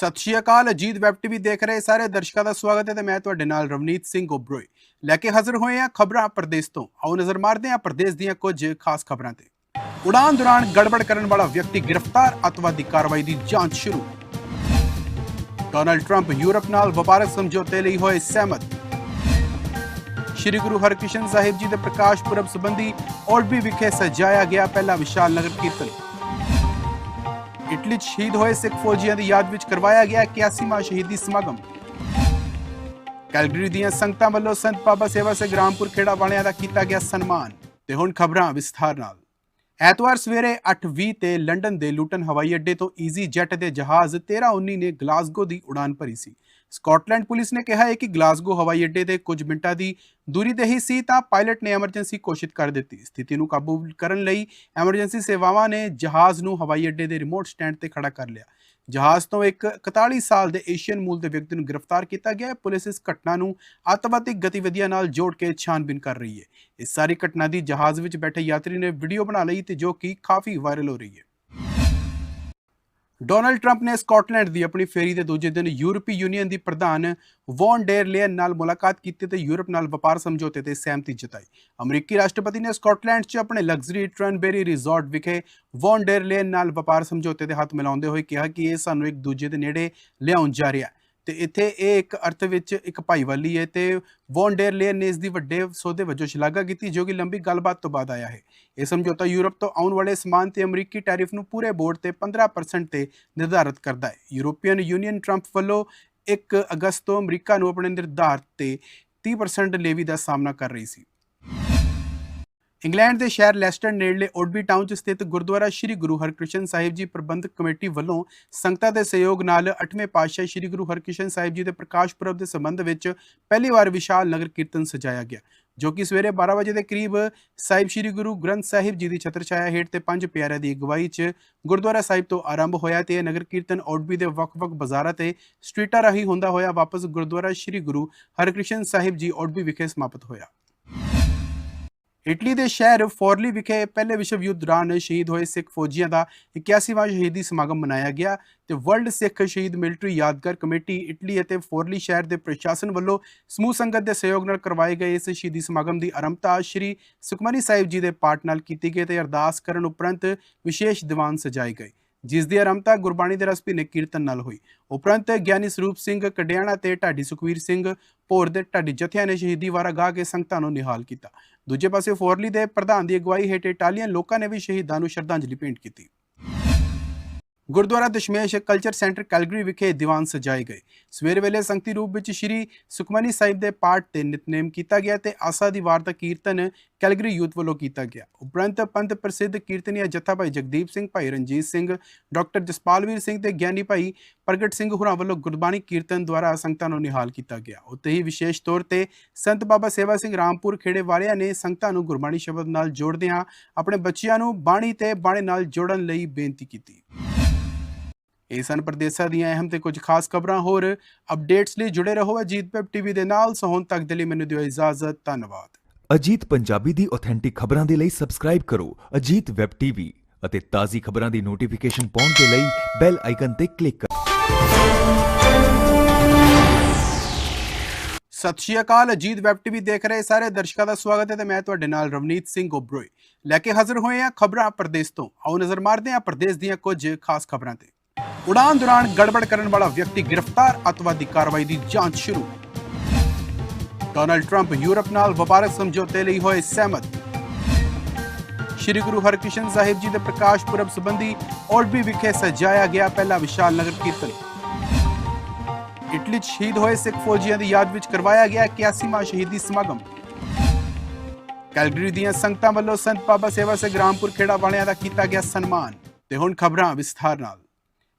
ਸਤਿ ਸ਼੍ਰੀ ਅਕਾਲ, Ajit web TV ਦੇਖ ਰਹੇ ਸਾਰੇ ਦਰਸ਼ਕਾਂ ਦਾ ਸਵਾਗਤ ਹੈ ਤੇ ਮੈਂ ਤੁਹਾਡੇ ਨਾਲ ਰਵਨੀਤ ਸਿੰਘ ਓਬਰੋਏ ਲੈ ਕੇ ਹਾਜ਼ਰ ਹੋਏ ਹਾਂ ਖਬਰਾਂ ਪ੍ਰਦੇਸ਼ ਤੋਂ। ਆਓ ਨਜ਼ਰ ਮਾਰਦੇ ਹਾਂ ਪ੍ਰਦੇਸ਼ ਦੀਆਂ ਕੁਝ ਖਾਸ ਖਬਰਾਂ ਤੇ। ਉਡਾਨ ਦੌਰਾਨ ਗੜਬੜ ਕਰਨ ਵਾਲਾ ਵਿਅਕਤੀ ਗ੍ਰਿਫਤਾਰ, ਅਤਵਾਦੀ ਕਾਰਵਾਈ ਦੀ ਜਾਂਚ ਸ਼ੁਰੂ। ਡੋਨਲਡ ਟਰੰਪ ਯੂਰਪ ਨਾਲ ਵਪਾਰਕ ਸਮਝੌਤੇ ਲਈ ਹੋਏ ਸਹਿਮਤ। ਸ਼੍ਰੀ ਗੁਰੂ ਹਰਕ੍ਰਿਸ਼ਨ ਸਾਹਿਬ ਜੀ ਦੇ ਪ੍ਰਕਾਸ਼ ਪੁਰਬ ਸੰਬੰਧੀ ਔਲਬੀ ਵਿਖੇ ਸਜਾਇਆ ਗਿਆ ਪਹਿਲਾ ਵਿਸ਼ਾਲ ਨਗਰ ਕੀਰਤਨ। ਇਟਲੀ 'ਚ ਸ਼ਹੀਦ ਹੋਏ ਸਿੱਖ ਫੌਜੀਆਂ ਦੀ ਯਾਦ ਵਿੱਚ ਕਰਵਾਇਆ ਗਿਆ 81ਵਾਂ ਸ਼ਹੀਦੀ ਸਮਾਗਮ। ਕੈਲਗਰੀ ਦੀਆਂ ਸੰਗਤਾਂ ਵੱਲੋਂ ਸੰਤ ਬਾਬਾ ਸੇਵਾ ਸੇ ਗ੍ਰਾਮਪੁਰ ਖੇੜਾ ਵਾਲਿਆਂ ਦਾ ਕੀਤਾ ਗਿਆ ਸਨਮਾਨ ਤੇ ਹੁਣ ਖਬਰਾਂ ਵਿਸਥਾਰ ਨਾਲ। ਐਤਵਾਰ ਸਵੇਰੇ 8:20 ਤੇ ਲੰਡਨ ਦੇ ਲੂਟਨ ਹਵਾਈ ਅੱਡੇ ਤੋਂ ਈਜ਼ੀ ਜੈਟ ਦੇ ਜਹਾਜ਼ 1319 ਨੇ ਗਲਾਸਗੋ ਦੀ ਉਡਾਨ ਭਰੀ ਸੀ। ਸਕਾਟਲੈਂਡ ਪੁਲਿਸ ਨੇ ਕਿਹਾ ਹੈ ਕਿ ਗਲਾਸਗੋ ਹਵਾਈ ਅੱਡੇ ਦੇ ਕੁਝ ਮਿੰਟਾਂ ਦੀ ਦੂਰੀ ਤੇ ਹੀ ਸੀ ਤਾਂ ਪਾਇਲਟ ਨੇ ਐਮਰਜੈਂਸੀ ਘੋਸ਼ਿਤ ਕਰ ਦਿੱਤੀ। ਸਥਿਤੀ ਨੂੰ ਕਾਬੂ ਕਰਨ ਲਈ ਐਮਰਜੈਂਸੀ ਸੇਵਾਵਾਂ ਨੇ ਜਹਾਜ਼ ਨੂੰ ਹਵਾਈ ਅੱਡੇ ਦੇ ਰਿਮੋਟ ਸਟੈਂਡ ਤੇ ਖੜਾ ਕਰ ਲਿਆ। ਜਹਾਜ਼ ਤੋਂ ਇੱਕ 41 ਸਾਲ ਦੇ ਏਸ਼ੀਅਨ ਮੂਲ ਦੇ ਵਿਅਕਤੀ ਨੂੰ ਗ੍ਰਿਫਤਾਰ ਕੀਤਾ ਗਿਆ ਹੈ। ਪੁਲਿਸ ਇਸ ਘਟਨਾ ਨੂੰ ਅੱਤਵਾਦੀ ਗਤੀਵਿਧੀਆਂ ਨਾਲ ਜੋੜ ਕੇ ਛਾਨਬੀਨ ਕਰ ਰਹੀ ਹੈ। ਇਸ ਸਾਰੀ ਘਟਨਾ ਦੀ ਜਹਾਜ਼ ਵਿੱਚ ਬੈਠੇ ਯਾਤਰੀ ਨੇ ਵੀਡੀਓ ਬਣਾ ਲਈ ਤੇ ਜੋ ਕਿ ਕਾਫੀ ਵਾਇਰਲ ਹੋ ਰਹੀ ਹੈ। ਡੋਨਲਡ ਟਰੰਪ ਨੇ ਸਕਾਟਲੈਂਡ ਦੀ ਆਪਣੀ ਫੇਰੀ ਦੇ ਦੂਜੇ ਦਿਨ ਯੂਰਪੀ ਯੂਨੀਅਨ ਦੀ ਪ੍ਰਧਾਨ ਵੌਨ ਡੇਰ ਲੇਅਨ ਨਾਲ ਮੁਲਾਕਾਤ ਕੀਤੀ ਤੇ ਯੂਰਪ ਨਾਲ ਵਪਾਰ ਸਮਝੌਤੇ ਤੇ ਸਹਿਮਤੀ ਜਤਾਈ। ਅਮਰੀਕੀ ਰਾਸ਼ਟਰਪਤੀ ਨੇ ਸਕਾਟਲੈਂਡ 'ਚ ਆਪਣੇ ਲਗਜ਼ਰੀ ਟ੍ਰਨਬੇਰੀ ਰਿਜ਼ੋਰਟ ਵਿਖੇ ਵੌਨ ਡੇਰ ਲੇਅਨ ਨਾਲ ਵਪਾਰ ਸਮਝੌਤੇ ਤੇ ਹੱਥ ਮਿਲਾਉਂਦੇ ਹੋਏ ਕਿਹਾ ਕਿ ਇਹ ਸਾਨੂੰ ਇੱਕ ਦੂਜੇ ਦੇ ਨੇੜੇ ਲਿਆਉਣ ਜਾ ਰਿਹਾ ਹੈ। ਤੇ ਇੱਥੇ ਇਹ ਇੱਕ ਅਰਥ ਵਿੱਚ ਇੱਕ ਭਾਈਵਾਲੀ ਹੈ ਤੇ ਵੌਨ ਡੇਰ ਲੇਅਨ ਨੇ ਇਸ ਦੀ ਵੱਡੇ ਸੌਦੇ ਵਜੋਂ ਸ਼ਲਾਘਾ ਕੀਤੀ, ਜੋ ਕਿ ਲੰਬੀ ਗੱਲਬਾਤ ਤੋਂ ਬਾਅਦ ਆਇਆ ਹੈ। ਇਹ ਸਮਝੌਤਾ ਯੂਰਪ ਤੋਂ ਆਉਣ ਵਾਲੇ ਸਮਾਨ ਤੇ ਅਮਰੀਕੀ ਟੈਰਿਫ ਨੂੰ ਪੂਰੇ ਬੋਰਡ ਤੇ 15% ਤੇ ਨਿਰਧਾਰਤ ਕਰਦਾ ਹੈ। ਯੂਰੋਪੀਅਨ ਯੂਨੀਅਨ ਟਰੰਪ ਵੱਲੋਂ 1 ਅਗਸਤ ਤੋਂ ਅਮਰੀਕਾ ਨੂੰ ਆਪਣੇ ਨਿਰਧਾਰਤ ਤੇ 30% ਲੇਵੀ ਦਾ ਸਾਹਮਣਾ ਕਰ ਰਹੀ ਸੀ। ਇੰਗਲੈਂਡ ਦੇ ਸ਼ਹਿਰ ਲੈਸਟਰ ਨੇੜਲੇ ਓਡਬੀ ਟਾਊਨ 'ਚ ਸਥਿਤ ਗੁਰਦੁਆਰਾ ਸ੍ਰੀ ਗੁਰੂ ਹਰਕ੍ਰਿਸ਼ਨ ਸਾਹਿਬ ਜੀ ਪ੍ਰਬੰਧਕ ਕਮੇਟੀ ਵੱਲੋਂ ਸੰਗਤਾਂ ਦੇ ਸਹਿਯੋਗ ਨਾਲ 8ਵੇਂ ਪਾਤਸ਼ਾਹ ਸ੍ਰੀ ਗੁਰੂ ਹਰਕ੍ਰਿਸ਼ਨ ਸਾਹਿਬ ਜੀ ਦੇ ਪ੍ਰਕਾਸ਼ ਪੁਰਬ ਦੇ ਸੰਬੰਧ ਵਿੱਚ ਪਹਿਲੀ ਵਾਰ ਵਿਸ਼ਾਲ ਨਗਰ ਕੀਰਤਨ ਸਜਾਇਆ ਗਿਆ, ਜੋ ਕਿ ਸਵੇਰੇ 12 ਵਜੇ ਦੇ ਕਰੀਬ ਸਾਹਿਬ ਸ੍ਰੀ ਗੁਰੂ ਗ੍ਰੰਥ ਸਾਹਿਬ ਜੀ ਦੀ ਛਤਰਛਾਇਆ ਹੇਠ ਤੇ ਪੰਜ ਪਿਆਰਿਆਂ ਦੀ ਅਗਵਾਈ 'ਚ ਗੁਰਦੁਆਰਾ ਸਾਹਿਬ ਤੋਂ ਆਰੰਭ ਹੋਇਆ ਤੇ ਇਹ ਨਗਰ ਕੀਰਤਨ ਓਡਬੀ ਦੇ ਵੱਖ-ਵੱਖ ਬਾਜ਼ਾਰਾਂ ਤੇ ਸਟਰੀਟਾਂ ਰਾਹੀਂ ਹੁੰਦਾ ਹੋਇਆ ਵਾਪਸ ਗੁਰਦੁਆਰਾ ਸ੍ਰੀ ਗੁਰੂ ਹਰਕ੍ਰਿਸ਼ਨ ਸਾਹਿਬ ਜੀ ਓਡਬੀ ਵਿਖੇ ਸਮਾਪਤ ਹੋਇਆ। ਇਟਲੀ ਦੇ ਸ਼ਹਿਰ ਫੋਰਲੀ ਵਿਖੇ ਪਹਿਲੇ ਵਿਸ਼ਵ ਯੁੱਧ ਦੌਰਾਨ ਸ਼ਹੀਦ ਹੋਏ ਸਿੱਖ ਫੌਜੀਆਂ ਦਾ 81ਵਾਂ ਸ਼ਹੀਦੀ ਸਮਾਗਮ ਮਨਾਇਆ ਗਿਆ ਤੇ ਵਰਲਡ ਸਿੱਖ ਸ਼ਹੀਦ ਮਿਲਟਰੀ ਯਾਦਗਾਰ ਕਮੇਟੀ ਇਟਲੀ ਅਤੇ ਫੋਰਲੀ ਸ਼ਹਿਰ ਦੇ ਪ੍ਰਸ਼ਾਸਨ ਵੱਲੋਂ ਸਮੂਹ ਸੰਗਤ ਦੇ ਸਹਿਯੋਗ ਨਾਲ ਕਰਵਾਏ ਗਏ ਇਸ ਸ਼ਹੀਦੀ ਸਮਾਗਮ ਦੀ ਆਰੰਭਤਾ ਸ਼੍ਰੀ ਸੁਖਮਨੀ ਸਾਹਿਬ ਜੀ ਦੇ ਪਾਠ ਨਾਲ ਕੀਤੀ ਗਈ ਤੇ ਅਰਦਾਸ ਕਰਨ ਉਪਰੰਤ ਵਿਸ਼ੇਸ਼ ਦੀਵਾਨ ਸਜਾਏ ਗਏ, ਜਿਸ ਦੀ ਆਰੰਭਤਾ ਗੁਰਬਾਣੀ ਦੇ ਰਸ ਭਿੰਨੇ ਕੀਰਤਨ ਨਾਲ ਹੋਈ। ਉਪਰੰਤ ਗਿਆਨੀ ਸਰੂਪ ਸਿੰਘ ਕਡਿਆਣਾ ਤੇ ਢਾਡੀ ਸੁਖਵੀਰ ਸਿੰਘ ਭੋਰ ਦੇ ਢਾਡੀ ਜਥਿਆਂ ਨੇ ਸ਼ਹੀਦੀ ਵਾਰਾ ਗਾ ਕੇ ਸੰਗਤਾਂ ਨੂੰ ਨਿਹਾਲ ਕੀਤਾ। ਦੂਜੇ ਪਾਸੇ ਫੋਰਲੀ ਦੇ ਪ੍ਰਧਾਨ ਦੀ ਅਗਵਾਈ ਹੇਠ ਇਟਾਲੀਅਨ ਲੋਕਾਂ ਨੇ ਵੀ ਸ਼ਹੀਦਾਂ ਨੂੰ ਸ਼ਰਧਾਂਜਲੀ ਭੇਂਟ ਕੀਤੀ। Gurdwara Dashmesh culture centre Calgary ਵਿਖੇ ਦੀਵਾਨ ਸਜਾਏ ਗਏ। ਸਵੇਰ ਵੇਲੇ ਸੰਗਤੀ ਰੂਪ ਵਿੱਚ ਸ਼੍ਰੀ ਸੁਖਮਨੀ ਸਾਹਿਬ ਦੇ ਪਾਠ ਤੇ ਨਿਤਨੇਮ ਕੀਤਾ ਗਿਆ ਤੇ ਆਸਾ ਦੀ ਵਾਰ ਦਾ ਕੀਰਤਨ ਕੈਲਗਰੀ ਯੂਥ ਵੱਲੋਂ ਕੀਤਾ ਗਿਆ। ਉਪਰੰਤ ਪੰਥ ਪ੍ਰਸਿੱਧ ਕੀਰਤਨੀਆ ਜੱਥਾ ਭਾਈ ਜਗਦੀਪ ਸਿੰਘ, ਭਾਈ ਰਣਜੀਤ ਸਿੰਘ, ਡਾਕਟਰ ਜਸਪਾਲਵੀਰ ਸਿੰਘ ਤੇ ਗਿਆਨੀ ਭਾਈ ਪ੍ਰਗਟ ਸਿੰਘ ਹੁਰਾਂ ਵੱਲੋਂ ਗੁਰਬਾਣੀ ਕੀਰਤਨ ਦੁਆਰਾ ਸੰਗਤਾਂ ਨੂੰ ਨਿਹਾਲ ਕੀਤਾ ਗਿਆ। ਉੱਤੇ ਹੀ ਵਿਸ਼ੇਸ਼ ਤੌਰ ਤੇ ਸੰਤ ਬਾਬਾ ਸੇਵਾ ਸਿੰਘ ਰਾਮਪੁਰ ਖੇੜੇ ਵਾਲਿਆਂ ਨੇ ਸੰਗਤਾਂ ਨੂੰ ਗੁਰਬਾਣੀ ਸ਼ਬਦ ਨਾਲ ਜੋੜਦਿਆਂ ਆਪਣੇ ਬੱਚਿਆਂ ਨੂੰ ਬਾਣੀ ਤੇ ਬਾਣੇ ਨਾਲ ਜੋੜਨ ਲਈ ਬੇਨਤੀ ਕੀਤੀ। ਇਹ ਸਨ ਪ੍ਰਦੇਸ਼ਾਂ ਦੀਆਂ ਅਹਿਮ ਤੇ ਕੁਝ ਖਾਸ ਖਬਰਾਂ। ਹੋਰ ਅਪਡੇਟਸ ਲਈ ਜੁੜੇ ਰਹੋ ਅਜੀਤ ਵੈਬ ਟੀਵੀ ਦੇ ਨਾਲ। ਸੋ ਹੁਣ ਤੱਕ ਦੇ ਲਈ ਮੈਨੂੰ ਦਿਓ ਇਜਾਜ਼ਤ। ਧੰਨਵਾਦ। ਅਜੀਤ ਪੰਜਾਬੀ ਦੀ ਆਥੈਂਟਿਕ ਖਬਰਾਂ ਦੇ ਲਈ ਸਬਸਕ੍ਰਾਈਬ ਕਰੋ ਅਜੀਤ ਵੈਬ ਟੀਵੀ ਅਤੇ ਤਾਜ਼ੀ ਖਬਰਾਂ ਦੀ ਨੋਟੀਫਿਕੇਸ਼ਨ ਪਾਉਣ ਦੇ ਲਈ ਬੈਲ ਆਈਕਨ ਤੇ ਕਲਿੱਕ ਕਰੋ। ਸਤਿ ਸ਼੍ਰੀ ਅਕਾਲ ਅਜੀਤ ਵੈਬ ਟੀਵੀ ਦੇਖ ਰਹੇ ਸਾਰੇ ਦਰਸ਼ਕਾਂ ਦਾ ਸਵਾਗਤ ਹੈ ਤੇ ਮੈਂ ਤੁਹਾਡੇ ਨਾਲ ਰਵਨੀਤ ਸਿੰਘ ਓਬਰੋਏ ਲੈ ਕੇ ਹਾਜ਼ਰ ਹੋਏ ਹਾਂ ਖਬਰਾਂ ਪ੍ਰਦੇਸ਼ ਤੋਂ। ਆਓ ਨਜ਼ਰ ਮਾਰਦੇ ਹਾਂ ਪ੍ਰਦੇਸ਼ ਦੀਆਂ ਕੁਝ ਖਾਸ ਖਬਰਾਂ ਤੇ। ਉਡਾਨ ਦੌਰਾਨ ਗੜਬੜ ਕਰਨ ਵਾਲਾ ਵਿਅਕਤੀ ਗ੍ਰਿਫਤਾਰ, ਅਤਵਾਦੀ ਕਾਰਵਾਈ ਦੀ ਜਾਂਚ ਸ਼ੁਰੂ। ਡੋਨਾਲਡ ਟਰੰਪ ਯੂਰਪ ਨਾਲ ਵਪਾਰਕ ਸਮਝੌਤੇ ਲਈ ਹੋਏ ਸਹਿਮਤ। ਸ਼੍ਰੀ ਗੁਰੂ ਹਰਕ੍ਰਿਸ਼ਨ ਸਾਹਿਬ ਜੀ ਦੇ ਪ੍ਰਕਾਸ਼ ਪੁਰਬ ਸੰਬੰਧੀ ਔਲਬੀ ਵਿਖੇ ਸਜਾਇਆ ਗਿਆ ਪਹਿਲਾ ਵਿਸ਼ਾਲ ਨਗਰ ਕੀਰਤਨ। ਇਟਲੀ 'ਚ ਸ਼ਹੀਦ ਹੋਏ ਸਿੱਖ ਫੌਜੀਆਂ ਦੀ ਯਾਦ ਵਿੱਚ ਕਰਵਾਇਆ ਗਿਆ 81ਵਾਂ ਸ਼ਹੀਦੀ ਸਮਾਗਮ। ਕੈਲਗਰੀ ਦੀਆਂ ਸੰਗਤਾਂ ਵੱਲੋਂ ਸੰਤ ਬਾਬਾ ਸੇਵਾ ਸੇ ਗ੍ਰਾਮਪੁਰ ਖੇੜਾ ਵਾਲਿਆਂ ਦਾ ਕੀਤਾ ਗਿਆ ਸਨਮਾਨ। ਤੇ ਹੁਣ ਖਬਰਾਂ ਵਿਸਥਾਰ ਨਾਲ।